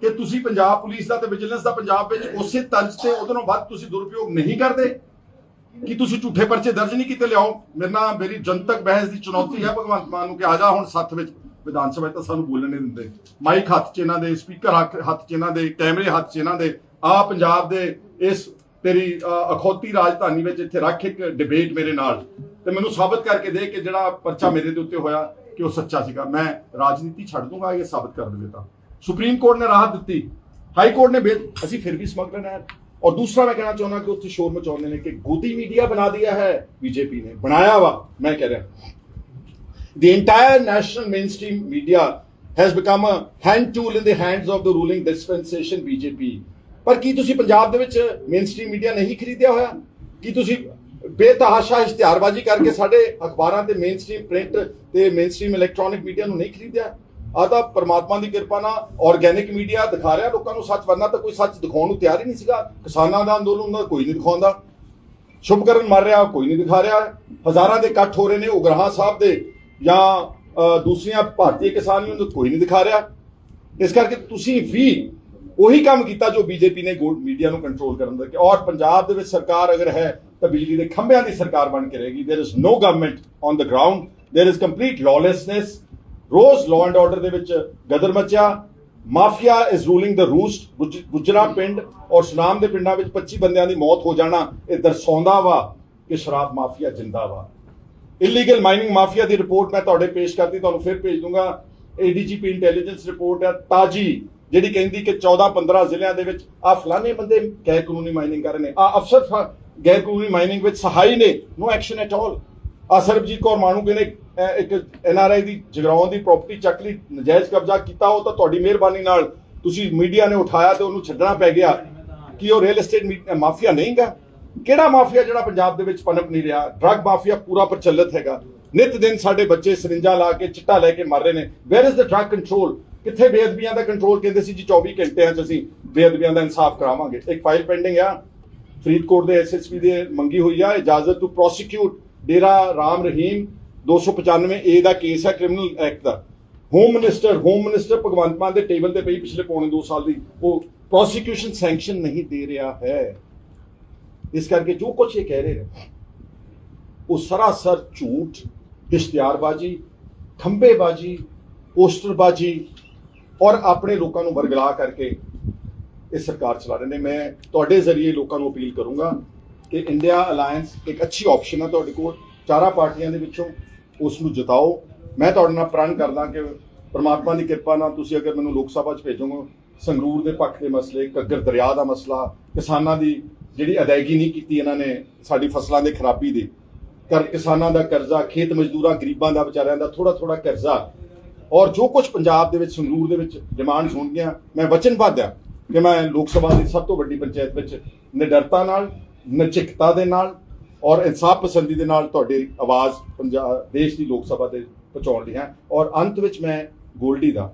ਕਿ ਤੁਸੀਂ ਪੰਜਾਬ ਪੁਲਿਸ ਦਾ ਤੇ ਵਿਜੀਲੈਂਸ ਦਾ ਪੰਜਾਬ ਵਿੱਚ ਉਸੇ ਤਰਜ਼ ਤੇ ਉਹਦੇ ਵੱਧ ਤੁਸੀਂ ਦੁਰਉਪਯੋਗ ਨਹੀਂ ਕਰਦੇ? ਕਿ ਤੁਸੀਂ ਝੂਠੇ ਪਰਚੇ ਦਰਜ ਨਹੀਂ ਕੀਤੇ, ਲਿਆਓ। ਮੇਰੇ ਨਾਲ ਮੇਰੀ ਜਨਤਕ ਬਹਿਸ ਦੀ ਚੁਣੌਤੀ ਹੈ, ਭਗਵੰਤ ਮਾਨ ਨੂੰ ਕਿ ਆ ਜਾ, ਹੁਣ ਸੱਥ ਵਿੱਚ ਵਿਧਾਨ ਸਭਾ ਤਾਂ ਸਾਨੂੰ ਬੋਲਣ ਨਹੀਂ ਦਿੰਦੇ। ਮਾਈਕ ਹੱਥ 'ਚ ਇਹਨਾਂ ਦੇ, ਸਪੀਕਰ ਹੱਥ 'ਚ ਇਹਨਾਂ ਦੇ, ਕੈਮਰੇ ਹੱਥ 'ਚ ਇਹਨਾਂ ਦੇ। ਆ ਪੰਜਾਬ ਦੇ, ਇਸ ਤੇਰੀ ਅਖੌਤੀ ਰਾਜਧਾਨੀ ਵਿੱਚ ਇੱਥੇ ਰੱਖ ਇੱਕ ਡਿਬੇਟ ਮੇਰੇ ਨਾਲ। ਤੇ ਮੈਨੂੰ ਸਾਬਤ ਕਰਕੇ ਦੇ ਕਿ ਜਿਹੜਾ ਪਰਚਾ ਮੇਰੇ ਦੇ ਉੱਤੇ ਹੋਇਆ, ਕਿ ਉਹ ਸੱਚਾ ਸੀਗਾ। ਮੈਂ ਰਾਜਨੀਤੀ ਛੱਡ ਦੂੰਗਾ, ਇਹ ਸਾਬਤ ਕਰ ਦੇਵੇ ਤਾਂ। ਸੁਪਰੀਮ ਕੋਰਟ ਨੇ ਰਾਹਤ ਦਿੱਤੀ। ਹਾਈ ਕੋਰਟ ਨੇ ਅਸੀਂ ਫਿਰ ਵੀ ਸਮਗਲਰ ਹੈ। ਔਰ ਦੂਸਰਾ ਮੈਂ ਕਹਿਣਾ ਚਾਹੁੰਦਾ ਕਿ ਉੱਥੇ ਸ਼ੋਰ ਮਚਾਉਂਦੇ ਨੇ ਕਿ ਗੋਦੀ ਮੀਡੀਆ ਬਣਾ ਦਿਆ ਹੈ ਬੀਜੇਪੀ ਨੇ ਬਣਾਇਆ ਵਾ ਮੈਂ ਕਹਿ ਰਿਹਾ the entire national mainstream media has become a hand tool in the hands of the ruling dispensation BJP ਪਰ ਕੀ ਤੁਸੀਂ ਪੰਜਾਬ ਦੇ ਵਿੱਚ ਮੇਨਸਟ੍ਰੀਮ ਮੀਡੀਆ ਨਹੀਂ ਖਰੀਦਿਆ ਹੋਇਆ ਕੀ ਤੁਸੀਂ ਬੇਤਹਾਸ਼ਾ ਇਸ਼ਤਿਹਾਰਬਾਜ਼ੀ ਕਰਕੇ ਸਾਡੇ ਅਖਬਾਰਾਂ ਤੇ ਮੇਨਸਟ੍ਰੀਮ ਪ੍ਰਿੰਟ ਤੇ ਮੇਨਸਟ੍ਰੀਮ ਇਲੈਕਟ੍ਰੋਨਿਕ ਮੀਡੀਆ ਨੂੰ ਨਹੀਂ ਖਰੀਦਿਆ ਆ ਤਾਂ ਪਰਮਾਤਮਾ ਦੀ ਕਿਰਪਾ ਨਾਲ ਆਰਗੈਨਿਕ ਮੀਡੀਆ ਦਿਖਾ ਰਿਹਾ ਲੋਕਾਂ ਨੂੰ ਸੱਚ ਵਰਨਾ ਤਾਂ ਕੋਈ ਸੱਚ ਦਿਖਾਉਣ ਨੂੰ ਤਿਆਰ ਹੀ ਨਹੀਂ ਸੀਗਾ ਕਿਸਾਨਾਂ ਦਾ ਅੰਦੋਲਨ ਦਾ ਕੋਈ ਨਹੀਂ ਦਿਖਾਉਂਦਾ ਸ਼ੁਭਕਰਨ ਮਰ ਰਿਹਾ ਕੋਈ ਨਹੀਂ ਦਿਖਾ ਰਿਹਾ ਹਜ਼ਾਰਾਂ ਦੇ ਇਕੱਠ ਹੋ ਰਹੇ ਨੇ ਉਗਰਾਹਾਂ ਸਾਹਿਬ ਦੇ ਜਾਂ ਅ, ਦੂਸਰੀਆਂ ਭਾਰਤੀ ਕਿਸਾਨ ਯੂਨੀਅਨ ਕੋਈ ਨਹੀਂ ਦਿਖਾ ਰਿਹਾ ਇਸ ਕਰਕੇ ਤੁਸੀਂ ਵੀ ਉਹੀ ਕੰਮ ਕੀਤਾ ਜੋ ਬੀਜੇਪੀ ਨੇ ਗੋਲਡ ਮੀਡੀਆ ਨੂੰ ਕੰਟਰੋਲ ਕਰਨ ਦਾ ਕਿ ਔਰ ਪੰਜਾਬ ਦੇ ਵਿੱਚ ਸਰਕਾਰ ਅਗਰ ਹੈ ਤਾਂ ਬਿਜਲੀ ਦੇ ਖੰਭਿਆਂ ਦੀ ਸਰਕਾਰ ਬਣ ਕੇ ਰਹੇਗੀ there is no government on the ground there is complete lawlessness rose law and order ਦੇ ਵਿੱਚ ਗਦਰ ਮਚਿਆ, mafia is ruling the roost ਗੁਜਰਾ ਪਿੰਡ ਔਰ ਸੁਨਾਮ ਦੇ ਪਿੰਡਾਂ ਵਿੱਚ 25 ਬੰਦਿਆਂ ਦੀ ਮੌਤ ਹੋ ਜਾਣਾ, ਇਹ ਦਰਸਾਉਂਦਾ ਵਾ ਕਿ ਸ਼ਰਾਬ ਮਾਫੀਆ ਜਿੰਦਾ ਵਾ। ਇਲੀਗਲ ਮਾਈਨਿੰਗ ਮਾਫੀਆ ਦੀ ਰਿਪੋਰਟ ਮੈਂ ਤੁਹਾਡੇ ਪੇਸ਼ ਕਰਤੀ, ਤੁਹਾਨੂੰ ਫਿਰ ਭੇਜ ਦੂੰਗਾ। ਏਡੀਜੀਪੀ ਇੰਟੈਲੀਜੈਂਸ ਰਿਪੋਰਟ ਹੈ, ਤਾਜੀ, ਜਿਹੜੀ ਕਹਿੰਦੀ ਕਿ 14 15 ਜ਼ਿਲ੍ਹਿਆਂ ਦੇ ਵਿੱਚ ਆ ਫਲਾਣੇ ਬੰਦੇ ਗੈਰ ਕਾਨੂੰਨੀ ਮਾਈਨਿੰਗ ਕਰ ਰਹੇ ਨੇ। ਆ ਅਫਸਰ ਗੈਰ ਕਾਨੂੰਨੀ ਮਾਈਨਿੰਗ ਵਿੱਚ ਸਹਾਈ ਨੇ ਨੋ ਐਕਸ਼ਨ ਐਟ ਆਲ ਆ ਸਰਬਜੀਤ ਕੌਰ ਮਾਣੂਕੇ ਨੇ ਇੱਕ ਐਨਆਰਆਈ ਦੀ ਜਗਰਾਉਂ ਦੀ ਪ੍ਰਾਪਰਟੀ ਚੱਕ ਲਈ, ਨਜਾਇਜ਼ ਕਬਜ਼ਾ ਕੀਤਾ, ਉਹ ਤਾਂ ਤੁਹਾਡੀ ਮਿਹਰਬਾਨੀ ਨਾਲ ਤੁਸੀਂ ਮੀਡੀਆ ਨੇ ਉਠਾਇਆ ਤੇ ਉਹਨੂੰ ਛੱਡਣਾ ਪੈ ਗਿਆ। ਕਿ ਉਹ ਰੀਅਲ ਏਸਟੇਟ ਮਾਫੀਆ ਨਹੀਂਗਾ? ਕਿਹੜਾ ਮਾਫੀਆ ਜਿਹੜਾ ਪੰਜਾਬ ਦੇ ਵਿੱਚ ਪਨਪ ਨਹੀਂ ਰਿਹਾ? ਡਰੱਗ ਮਾਫੀਆ ਪੂਰਾ ਪ੍ਰਚਲਿਤ ਹੈਗਾ। ਨਿਤ ਦਿਨ ਸਾਡੇ ਬੱਚੇ ਸਰਿੰਜਾਂ ਲਾ ਕੇ, ਚਿੱਟਾ ਲੈ ਕੇ ਮਰ ਰਹੇ ਨੇ। Where is the drug control ਕਿੱਥੇ ਬੇਅਦਬੀਆਂ ਦਾ ਕੰਟਰੋਲ ਕਹਿੰਦੇ ਸੀ ਜੀ 24 ਘੰਟਿਆਂ 'ਚ ਅਸੀਂ ਬੇਅਦਬੀਆਂ ਦਾ ਇਨਸਾਫ ਕਰਾਵਾਂਗੇ। ਇੱਕ ਫਾਈਲ ਪੈਂਡਿੰਗ ਆ। ਫਰੀਦਕੋਟ ਦੇ ਐਸਐਸਪੀ ਦੇ ਮੰਗੀ ਹੋਈ ਆ। ਇਜਾਜ਼ਤ to prosecute Dera Ram Rahim. 295 A the case ਹੈ ਕ੍ਰਿਮੀਨਲ ਐਕਟ ਦਾ। Home minister home minister Bhagwant Mann ਦੇ ਟੇਬਲ ਤੇ ਪਈ ਪਿਛਲੇ ਪੌਣੇ 2 ਸਾਲ ਦੀ। ਉਹ ਪ੍ਰੋਸੀਕਿਊਸ਼ਨ ਸੈਂਕਸ਼ਨ ਨਹੀਂ ਦੇ ਰਿਹਾ ਹੈ। ਇਸ ਕਰਕੇ ਜੋ ਕੁਝ ਇਹ ਕਹਿ ਰਹੇ ਨੇ, ਉਹ ਸਰਾਸਰ ਝੂਠ ਇਸ਼ਤਿਹਾਰਬਾਜ਼ੀ ਖੰਬੇਬਾਜ਼ੀ ਪੋਸਟਰਬਾਜ਼ੀ ਔਰ ਆਪਣੇ ਲੋਕਾਂ ਨੂੰ ਵਰਗਲਾ ਕਰਕੇ ਇਹ ਸਰਕਾਰ ਚਲਾ ਰਹੇ ਨੇ। ਮੈਂ ਤੁਹਾਡੇ ਜ਼ਰੀਏ ਲੋਕਾਂ ਨੂੰ ਅਪੀਲ ਕਰੂੰਗਾ ਕਿ ਇੰਡੀਆ ਅਲਾਈਅੰਸ ਇੱਕ ਅੱਛੀ ਆਪਸ਼ਨ ਹੈ ਤੁਹਾਡੇ ਕੋਲ। ਚਾਰਾਂ ਪਾਰਟੀਆਂ ਦੇ ਵਿੱਚੋਂ ਉਸ ਨੂੰ ਜਿਤਾਓ। ਮੈਂ ਤੁਹਾਡੇ ਨਾਲ ਪ੍ਰਣ ਕਰਦਾ ਕਿ ਪਰਮਾਤਮਾ ਦੀ ਕਿਰਪਾ ਨਾਲ ਤੁਸੀਂ ਅਗਰ ਮੈਨੂੰ ਲੋਕ ਸਭਾ 'ਚ ਭੇਜੋਗੇ, ਸੰਗਰੂਰ ਦੇ ਪੱਖ ਦੇ ਮਸਲੇ, ਘੱਗਰ ਦਰਿਆ ਦਾ ਮਸਲਾ, ਕਿਸਾਨਾਂ ਦੀ ਜਿਹੜੀ ਅਦਾਇਗੀ ਨਹੀਂ ਕੀਤੀ ਇਹਨਾਂ ਨੇ ਸਾਡੀ ਫਸਲਾਂ ਦੇ ਖਰਾਬੀ ਦੀ ਕਰ ਕਿਸਾਨਾਂ ਦਾ ਕਰਜ਼ਾ, ਖੇਤ ਮਜ਼ਦੂਰਾਂ, ਗਰੀਬਾਂ ਦਾ, ਵਿਚਾਰਿਆਂ ਦਾ ਥੋੜਾ ਥੋੜਾ ਕਰਜ਼ਾ, ਔਰ ਜੋ ਕੁਝ ਪੰਜਾਬ ਦੇ ਵਿੱਚ, ਸੰਗਰੂਰ ਦੇ ਵਿੱਚ ਡਿਮਾਂਡਸ ਹੋਣਗੀਆਂ, ਮੈਂ ਵਚਨਬੱਧ ਹਾਂ ਕਿ ਮੈਂ ਲੋਕ ਸਭਾ ਦੀ ਸਭ ਤੋਂ ਵੱਡੀ ਪੰਚਾਇਤ ਵਿੱਚ ਨਿਡਰਤਾ ਨਾਲ, ਨਚਿਕਤਾ ਦੇ ਨਾਲ ਔਰ ਇਨਸਾਫ ਪਸੰਦੀ ਦੇ ਨਾਲ ਤੁਹਾਡੀ ਆਵਾਜ਼ ਪੰਜਾਬ ਦੇਸ਼ ਦੀ ਲੋਕ ਸਭਾ ਤੇ ਪਹੁੰਚਾਉਣ ਲਈ ਹੈ ਔਰ ਅੰਤ ਵਿੱਚ ਮੈਂ ਗੋਲਡੀ ਦਾ,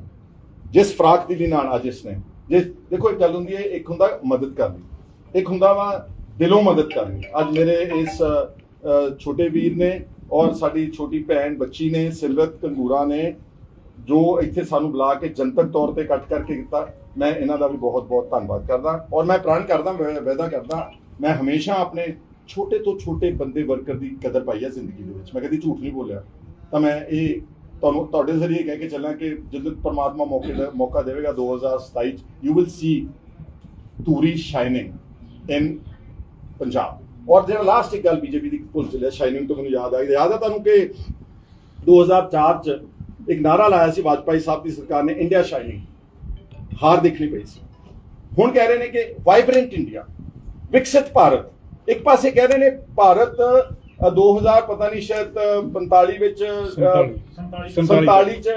ਜਿਸ ਫਰਾਕ ਦੀ ਲਈ ਨਾਲ ਅੱਜ ਇਸ ਨੇ, ਜਿਸ, ਦੇਖੋ ਇੱਕ ਗੱਲ ਹੁੰਦੀ ਹੈ, ਇੱਕ ਹੁੰਦਾ ਮਦਦ ਕਰਨੀ, ਇੱਕ ਹੁੰਦਾ ਵਾ ਦਿਲੋਂ ਮਦਦ ਕਰਨੀ। ਅੱਜ ਮੇਰੇ ਇਸ ਛੋਟੇ ਵੀਰ ਨੇ ਔਰ ਸਾਡੀ ਛੋਟੀ ਭੈਣ ਬੱਚੀ ਨੇ, ਸਿਲਵਤ ਕੰਗੂਰਾ ਨੇ, ਜੋ ਇੱਥੇ ਸਾਨੂੰ ਬੁਲਾ ਕੇ ਜਨਤਕ ਤੌਰ ਤੇ ਇਕੱਠ ਕਰਕੇ ਕੀਤਾ ਮੈਂ ਇਹਨਾਂ ਦਾ ਵੀ ਬਹੁਤ ਬਹੁਤ ਧੰਨਵਾਦ ਕਰਦਾ ਔਰ ਮੈਂ ਪ੍ਰਣ ਕਰਦਾ ਵੈ- ਵਾਅਦਾ ਕਰਦਾ, ਮੈਂ ਹਮੇਸ਼ਾ ਆਪਣੇ ਛੋਟੇ ਤੋਂ ਛੋਟੇ ਬੰਦੇ ਵਰਕਰ ਦੀ ਕਦਰ ਪਾਈ ਹੈ ਜ਼ਿੰਦਗੀ ਦੇ ਵਿੱਚ। ਮੈਂ ਕਦੀ ਝੂਠ ਨਹੀਂ ਬੋਲਿਆ। ਤਾਂ ਮੈਂ ਇਹ ਤੁਹਾਨੂੰ, ਤੁਹਾਡੇ ਜ਼ਰੀਏ ਕਹਿ ਕੇ ਚੱਲਾਂ ਕਿ ਜਦੋਂ ਪਰਮਾਤਮਾ ਮੌਕੇ ਦਾ ਮੌਕਾ ਦੇਵੇਗਾ 2027 you will see Dhuri shining in Punjab ਔਰ ਜਿਹੜਾ ਲਾਸਟ ਇੱਕ ਗੱਲ ਬੀਜੇਪੀ ਦੀ ਭੁੱਲ ਚੱਲਿਆ ਸ਼ਾਈਨਿੰਗ ਤੋਂ ਮੈਨੂੰ ਯਾਦ ਆਈ। ਯਾਦ ਹੈ ਤੁਹਾਨੂੰ ਕਿ 2004 ਚ ਇੱਕ ਨਾਰਾ ਲਾਇਆ ਸੀ ਵਾਜਪਾਈ ਸਾਹਿਬ ਦੀ ਸਰਕਾਰ ਨੇ ਇੰਡੀਆ ਸ਼ਾਈਨਿੰਗ ਹਾਰ ਦੇਖਣੀ ਪਈ ਸੀ। ਹੁਣ ਕਹਿ ਰਹੇ ਨੇ ਕਿ ਵਾਈਬ੍ਰੈਂਟ ਇੰਡੀਆ ਵਿਕਸਿਤ ਭਾਰਤ। ਇੱਕ ਪਾਸੇ ਕਹਿ ਰਹੇ ਨੇ ਭਾਰਤ ਅ, 2000 ਪਤਾ ਨਹੀਂ ਸ਼ਾਇਦ ਅ, 45 ਵਿੱਚ ਅ, 47 ਚ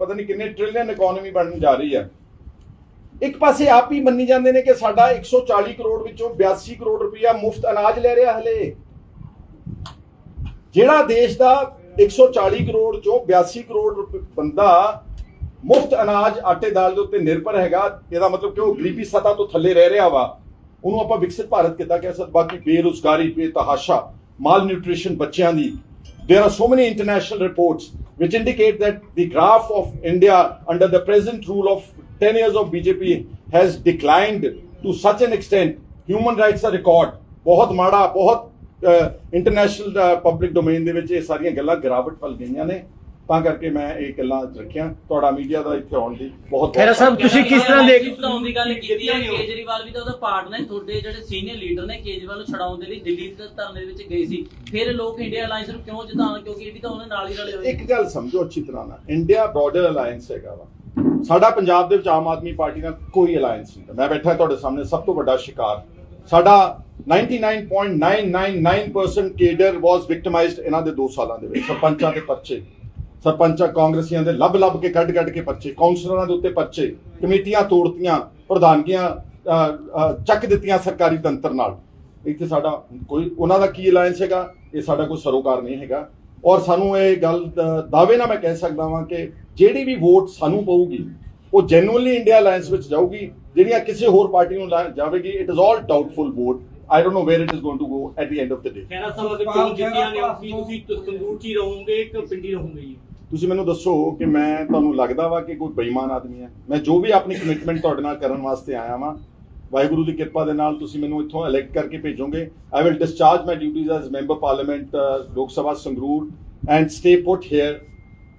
ਪਤਾ ਨਹੀਂ ਕਿੰਨੇ ਟ੍ਰਿਲੀਅਨ ਇਕਨੋਮੀ ਬਣਨ ਜਾ ਰਹੀ ਹੈ। ਇੱਕ ਪਾਸੇ ਆਪ ਹੀ ਮੰਨੀ ਜਾਂਦੇ ਨੇ ਕਿ ਸਾਡਾ 140 ਕਰੋੜ ਵਿੱਚੋਂ 82 ਕਰੋੜ ਰੁਪਇਆ ਮੁਫਤ ਅਨਾਜ ਲੈ ਰਿਹਾ ਹਲੇ। ਜਿਹੜਾ ਦੇਸ਼ ਦਾ 140 ਕਰੋੜ ਚੋਂ 82 ਕਰੋੜ ਬੰਦਾ ਮੁਫਤ ਅਨਾਜ ਆਟੇ ਦਾਲ ਦੇ ਉੱਤੇ ਨਿਰਭਰ ਹੈਗਾ ਇਹਦਾ ਮਤਲਬ ਕਿ ਉਹ ਗਰੀਬੀ ਸਤਾ ਤੋਂ ਥੱਲੇ ਰਹਿ ਰਿਹਾ ਵਾ। ਉਹਨੂੰ ਆਪਾਂ ਵਿਕਸਿਤ ਭਾਰਤ ਕਿੱਦਾਂ ਕਹਿ ਸਕਦੇ ਬਾਕੀ ਬੇਰੁਜ਼ਗਾਰੀ ਬੇਤਹਾਸ਼ਾ ਮਾਲ ਨਿਊਟ੍ਰੀਸ਼ਨ ਬੱਚਿਆਂ ਦੀ there are so many international reports which indicate that the graph of India under the present rule of 10 years of BJP has declined to such an extent. Human rights are record. ਬਹੁਤ ਮਾੜਾ ਬਹੁਤ international public domain ਦੇ ਵਿੱਚ ਇਹ ਸਾਰੀਆਂ ਗੱਲਾਂ ਗਿਰਾਵਟ ਪਲ ਗਈਆਂ ਨੇ ਤਾਂ ਕਰਕੇ ਮੈਂ ਇਹ ਗੱਲਾਂ ਰੱਖੀਆਂ। ਤੁਹਾਡਾ ਮੀਡੀਆ ਦਾ ਇੱਥੇ ਆਉਣ ਦੀ ਬਹੁਤ ਖੈਰਾ ਸਾਹਿਬ, ਤੁਸੀਂ ਕਿਸ ਤਰ੍ਹਾਂ ਦੇਖ- ਛਡਾਉਣ ਦੀ ਗੱਲ ਕੀਤੀ ਹੈ ਕੇਜਰੀਵਾਲ ਵੀ ਤਾਂ ਉਹਦਾ ਪਾਰਟਨਰ ਤੁਹਾਡੇ ਜਿਹੜੇ ਸੀਨੀਅਰ ਲੀਡਰ ਨੇ ਕੇਜਰੀਵਾਲ ਨੂੰ ਛਡਾਉਣ ਦੇ ਲਈ ਦਿੱਲੀ ਦੇ ਧਰਨੇ ਦੇ ਵਿੱਚ ਗਏ ਸੀ। ਫਿਰ ਲੋਕ ਇੰਡੀਆ ਅਲਾਈਅੰਸ ਨੂੰ ਕਿਉਂ ਜਿਤਾਉਣ ਕਿਉਂਕਿ ਇਹ ਵੀ ਤਾਂ ਉਹਨੇ ਨਾਲ ਹੀ ਰਲੇ ਹੋਏ ਇੱਕ ਗੱਲ ਸਮਝੋ ਅੱਛੀ ਤਰ੍ਹਾਂ ਨਾਲ ਇੰਡੀਆ ਬਾਰਡਰ ਅਲਾਈਅੰਸ ਹੈਗਾ ਵਾ। ਸਾਡਾ ਪੰਜਾਬ ਦੇ ਵਿੱਚ ਆਮ ਆਦਮੀ ਪਾਰਟੀ ਨਾਲ ਕੋਈ ਅਲਾਈਅੰਸ ਨਹੀਂ ਮੈਂ ਬੈਠਾ ਤੁਹਾਡੇ ਸਾਹਮਣੇ ਸਭ ਤੋਂ ਵੱਡਾ ਸ਼ਿਕਾਰ। ਸਾਡਾ 99.999% ਕੇਡਰ ਵਾਸ ਵਿਕਟਮਾਈਜ਼ਡ ਇਹਨਾਂ ਦੇ 2 ਸਾਲਾਂ ਦੇ ਵਿੱਚ ਸਰਪੰਚਾਂ ਦੇ ਪਰਚੇ। ਸਰਪੰਚਾਂ ਕਾਂਗਰਸੀਆਂ ਦੇ ਲੱਭ ਲੱਭ ਕੇ ਕੱਢ ਕੱਢ ਕੇ ਪਰਚੇ ਕਾਉਂਸਲਰਾਂ ਦੇ ਉੱਤੇ ਪਰਚੇ, ਕਮੇਟੀਆਂ ਤੋੜਤੀਆਂ, ਪ੍ਰਧਾਨਗੀਆਂ ਚੱਕ ਦਿੱਤੀਆਂ ਸਰਕਾਰੀ ਤੰਤਰ ਨਾਲ। ਇੱਥੇ ਸਾਡਾ ਕੋਈ, ਉਹਨਾਂ ਦਾ ਕੀ ਅਲਾਈਅੰਸ ਹੈਗਾ? ਇਹ ਸਾਡਾ ਕੋਈ ਸਰੋਕਾਰ ਨਹੀਂ ਹੈਗਾ। ਔਰ ਸਾਨੂੰ ਇਹ ਗੱਲ ਦਾਅਵੇ ਨਾਲ ਮੈਂ ਕਹਿ ਸਕਦਾ ਵਾਂ ਕਿ ਜਿਹੜੀ ਵੀ ਵੋਟ ਸਾਨੂੰ ਪਊਗੀ, ਉਹ ਜੈਨੂਇਨਲੀ ਇੰਡੀਆ ਅਲਾਈਅੰਸ ਵਿੱਚ ਜਾਊਗੀ, ਜਿਹੜੀਆਂ ਕਿਸੇ ਹੋਰ ਪਾਰਟੀ ਨੂੰ ਜਾਵੇਗੀ it is all doubtful vote I don't know where it is going to go at the end of the day Khaira Sahib ਅਗਰ ਚੋਣ ਜਿੱਤੀਆਂ ਨੇ ਤੁਸੀਂ ਤੰਦੂਰ ਚ ਰਹੋਗੇ ਕਿ ਪਿੰਡੀ ਰਹੋਗੇ ਤੁਸੀਂ ਮੈਨੂੰ ਦੱਸੋ ਕਿ ਮੈਂ ਤੁਹਾਨੂੰ ਲੱਗਦਾ ਵਾ ਕਿ ਕੋਈ ਬੇਈਮਾਨ ਆਦਮੀ ਹੈ। ਮੈਂ ਜੋ ਵੀ ਆਪਣੀ ਕਮਿਟਮੈਂਟ ਤੁਹਾਡੇ ਨਾਲ ਕਰਨ ਵਾਸਤੇ ਆਇਆ ਵਾਂ, ਵਾਹਿਗੁਰੂ ਦੀ ਕਿਰਪਾ ਦੇ ਨਾਲ ਤੁਸੀਂ ਮੈਨੂੰ ਇੱਥੋਂ ਇਲੈਕਟ ਕਰਕੇ ਭੇਜੋਗੇ। I will discharge my duties as member parliament Lok Sabha Sangrur and stay put here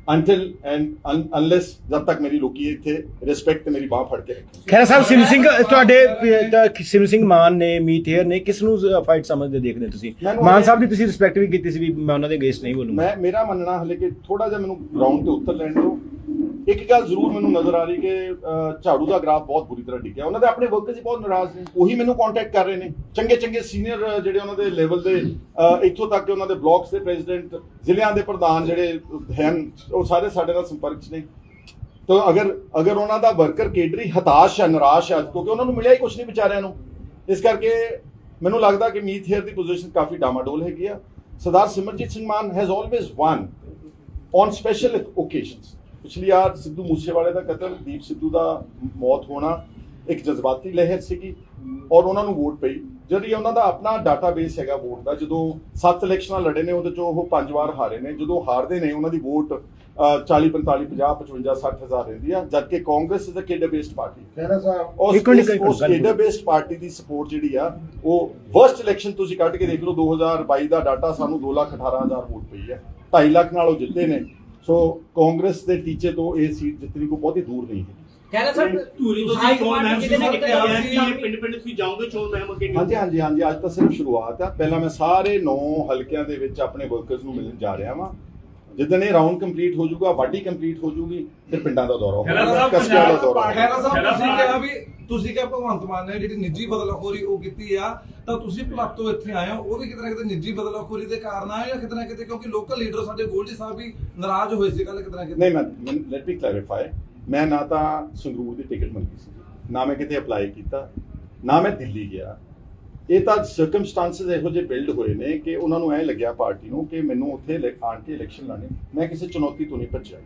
until and un- unless ਜਦ ਤੱਕ ਮੇਰੀ ਲੋਕੀ ਇੱਥੇ ਰਿਸਪੈਕਟ ਤੇ ਮੇਰੀ ਬਾਹ ਫੜ ਕੇ ਰੱਖੇ ਖੈਰ ਸਾਹਿਬ ਸਿਮ ਸਿੰਘ ਤੁਹਾਡੇ ਸਿਮ ਸਿੰਘ ਮਾਨ ਨੇ ਮੀਤ ਹੇਅਰ ਨੇ ਕਿਸ ਨੂੰ ਫਾਈਟ ਸਮਝਦੇ ਦੇਖਦੇ ਤੁਸੀਂ ਮੈਨੂੰ ਸਾਹਿਬ ਦੀ ਤੁਸੀਂ ਰਿਸਪੈਕਟ ਵੀ ਕੀਤੀ ਸੀ ਵੀ ਮੈਂ ਉਹਨਾਂ ਦੇ ਅਗੇਂਸਟ ਨਹੀਂ ਬੋਲੂੰਗਾ ਮੈਂ ਮੇਰਾ ਮੰਨਣਾ ਹਲੇ ਕਿ ਥੋੜਾ ਜਿਹਾ ਮੈਨੂੰ ਗਰਾਊਂਡ ਤੇ ਉੱਤਰ ਲੈਣ ਦਿਓ ਇੱਕ ਗੱਲ ਜ਼ਰੂਰ ਮੈਨੂੰ ਨਜ਼ਰ ਆ ਰਹੀ ਕਿ ਅਹ, ਝਾੜੂ ਦਾ ਗ੍ਰਾਫ ਬਹੁਤ ਬੁਰੀ ਤਰ੍ਹਾਂ ਡਿੱਗਿਆ। ਉਹਨਾਂ ਦੇ ਆਪਣੇ ਵਰਕਰਸ ਹੀ ਬਹੁਤ ਨਾਰਾਜ਼ ਨੇ। ਉਹੀ ਮੈਨੂੰ ਕੰਟੈਕਟ ਕਰ ਰਹੇ ਨੇ। ਚੰਗੇ ਚੰਗੇ ਸੀਨੀਅਰ ਜਿਹੜੇ ਉਹਨਾਂ ਦੇ ਲੈਵਲ ਦੇ ਅਹ, ਇੱਥੋਂ ਤੱਕ ਕਿ ਉਹਨਾਂ ਦੇ ਬਲਾਕਸ ਦੇ ਪ੍ਰੈਜ਼ੀਡੈਂਟ ਜ਼ਿਲ੍ਹਿਆਂ ਦੇ ਪ੍ਰਧਾਨ ਜਿਹੜੇ ਹਨ ਉਹ ਸਾਰੇ ਸਾਡੇ ਨਾਲ ਸੰਪਰਕ 'ਚ ਨੇ। ਤਾਂ ਅਗਰ ਅਗਰ ਉਹਨਾਂ ਦਾ ਵਰਕਰ ਕੇਡਰੀ ਹਤਾਸ਼ ਹੈ ਨਿਰਾਸ਼ ਹੈ ਕਿਉਂਕਿ ਉਹਨਾਂ ਨੂੰ ਮਿਲਿਆ ਹੀ ਕੁਝ ਨਹੀਂ ਵਿਚਾਰਿਆਂ ਨੂੰ। ਇਸ ਕਰਕੇ ਮੈਨੂੰ ਲੱਗਦਾ ਕਿ ਮੀਤ ਹੇਅਰ ਦੀ ਪੋਜੀਸ਼ਨ ਕਾਫੀ ਡਾਮਾਡੋਲ ਹੈਗੀ ਆ। Sardar Simranjit Singh Mann has always won on special occasions ਪਿਛਲੀ ਵਾਰ ਸਿੱਧੂ ਮੂਸੇਵਾਲੇ ਦਾ ਕਤਲ ਦੀਪ ਸਿੱਧੂ ਦਾ ਮੌਤ ਹੋਣਾ ਇੱਕ ਜਜ਼ਬਾਤੀ ਲਹਿਰ ਸੀਗੀ ਔਰ ਉਹਨਾਂ ਨੂੰ ਵੋਟ ਪਈ। ਜਿਹੜੀ ਉਹਨਾਂ ਦਾ ਆਪਣਾ ਡਾਟਾਬੇਸ ਹੈਗਾ ਵੋਟ ਦਾ ਜਦੋਂ ਸੱਤ ਇਲੈਕਸ਼ਨਾਂ ਲੜੇ ਨੇ ਉਹਦੇ ਚੋਂ ਉਹ ਪੰਜ ਵਾਰ ਹਾਰੇ ਨੇ। ਜਦੋਂ ਹਾਰਦੇ ਨੇ ਉਹਨਾਂ ਦੀ ਵੋਟ 40 45 50 55 60 ਹਜ਼ਾਰ ਰਹਿੰਦੀ ਆ ਜਦਕਿ Congress is a cadre based party Khaira Sahib ਉਸ ਕੇਡਰ। ਬੇਸਡ ਪਾਰਟੀ ਦੀ ਸਪੋਰਟ ਜਿਹੜੀ ਆ ਉਹ ਵਰਸਟ ਇਲੈਕਸ਼ਨ ਤੁਸੀਂ ਕੱਢ ਕੇ ਦੇਖ ਲਓ 2022 ਦਾ ਡਾਟਾ ਸਾਨੂੰ 2 ਲੱਖ 18 ਹਜ਼ਾਰ ਵੋਟ ਪਈ ਹੈ 2.5 ਲੱਖ ਨਾਲ ਉਹ ਜਿੱਤੇ ਨੇ। ਸੋ ਕਾਂਗਰਸ ਦੇ ਟੀਚੇ ਤੋਂ ਇਹ ਸੀਟ ਜਿੱਤਣੀ ਕੋਈ ਬਹੁਤੀ ਦੂਰ ਨਹੀਂ ਹੈ। ਕਹਿਣਾ ਸਰ ਧੂਰੀ ਤੋਂ ਹਾਈ ਤੁਸੀਂ ਚੋਣ ਕਮਾਂਡ ਮਹਿਮ ਕਿਤੇ ਨਾ ਸ਼ੁਰੂ ਕਿਤੇ ਕੀਤਾ ਹੈ ਅਸੀਂ ਕਿ ਪਿੰਡ ਪਿੰਡ ਤੁਸੀਂ ਜਾਓਗੇ ਚੋਣ ਮਹਿਮ ਅੱਗੇ? ਹਾਂਜੀ ਹਾਂਜੀ ਹਾਂਜੀ ਅੱਜ ਤਾਂ ਸਿਰਫ ਸ਼ੁਰੂਆਤ ਆ। ਪਹਿਲਾਂ ਮੈਂ ਸਾਰੇ 9 ਹਲਕਿਆਂ ਦੇ ਵਿੱਚ ਆਪਣੇ ਵਰਕਰਸ ਨੂੰ ਮਿਲਣ ਜਾ ਰਿਹਾ ਵਾਂ। ਜਿੱਦਣ ਇਹ ਰਾਉਂਡ ਕੰਪਲੀਟ ਹੋ ਜਾਊਗਾ ਵਾਢੀ ਕੰਪਲੀਟ ਹੋ ਜਾਊਗੀ ਫਿਰ ਪਿੰਡਾਂ ਦਾ ਦੌਰਾ ਹੋਊਗਾ ਸਾਹਿਬ ਕਸਬਿਆਂ ਦਾ ਦੌਰਾ ਹੋਊਗਾ। ਸਾਹਿਬ ਤੁਸੀਂ ਕਿਹਾ ਵੀ ਤੁਸੀਂ ਕਿਹਾ ਭਗਵੰਤ ਮਾਨ ਨੇ ਜਿਹੜੀ ਨਿੱਜੀ ਬਦਲਾਖੋਰੀ ਉਹ ਕੀਤੀ ਆ, ਤਾਂ ਤੁਸੀਂ ਭਲਾਤੋਂ ਇੱਥੇ ਆਏ ਹੋ, ਉਹ ਵੀ ਕਿਤੇ ਨਾ ਕਿਤੇ ਨਿੱਜੀ ਬਦਲਾਖੋਰੀ ਦੇ ਕਾਰਨ ਆਏ ਜਾਂ ਕਿਤੇ ਨਾ ਕਿਤੇ ਕਿਉਂਕਿ ਲੋਕਲ ਲੀਡਰ ਸਾਡੇ ਗੋਲਡੀ ਸਾਹਿਬ ਵੀ ਨਾਰਾਜ਼ ਹੋਏ ਸੀ ਕੱਲ ਕਿਤੇ ਨਾ ਕਿਤੇ? ਨਹੀਂ, ਮੈਂ ਲੈਟ ਮੀ ਕਲੈਰੀਫਾਈ ਮੈਂ ਨਾ ਤਾਂ ਸੰਗਰੂਰ ਦੀ ਟਿਕਟ ਮੰਗੀ ਸੀ, ਨਾ ਮੈਂ ਕਿਤੇ ਅਪਲਾਈ ਕੀਤਾ, ਨਾ ਮੈਂ ਦਿੱਲੀ ਗਿਆ। ਇਹ ਤਾਂ ਸਰਕਮਸਟੈਂਸਸ ਇਹੋ ਜਿਹੇ ਬਿਲਡ ਹੋਏ ਨੇ ਕਿ ਉਹਨਾਂ ਨੂੰ ਐ ਲੱਗਿਆ ਪਾਰਟੀ ਨੂੰ ਕਿ ਮੈਨੂੰ ਉੱਥੇ ਆਣ ਕੇ ਇਲੈਕਸ਼ਨ ਲਾਣੇ ਮੈਂ ਕਿਸੇ ਚੁਣੌਤੀ ਤੋਂ ਨਹੀਂ ਭੱਜਿਆ।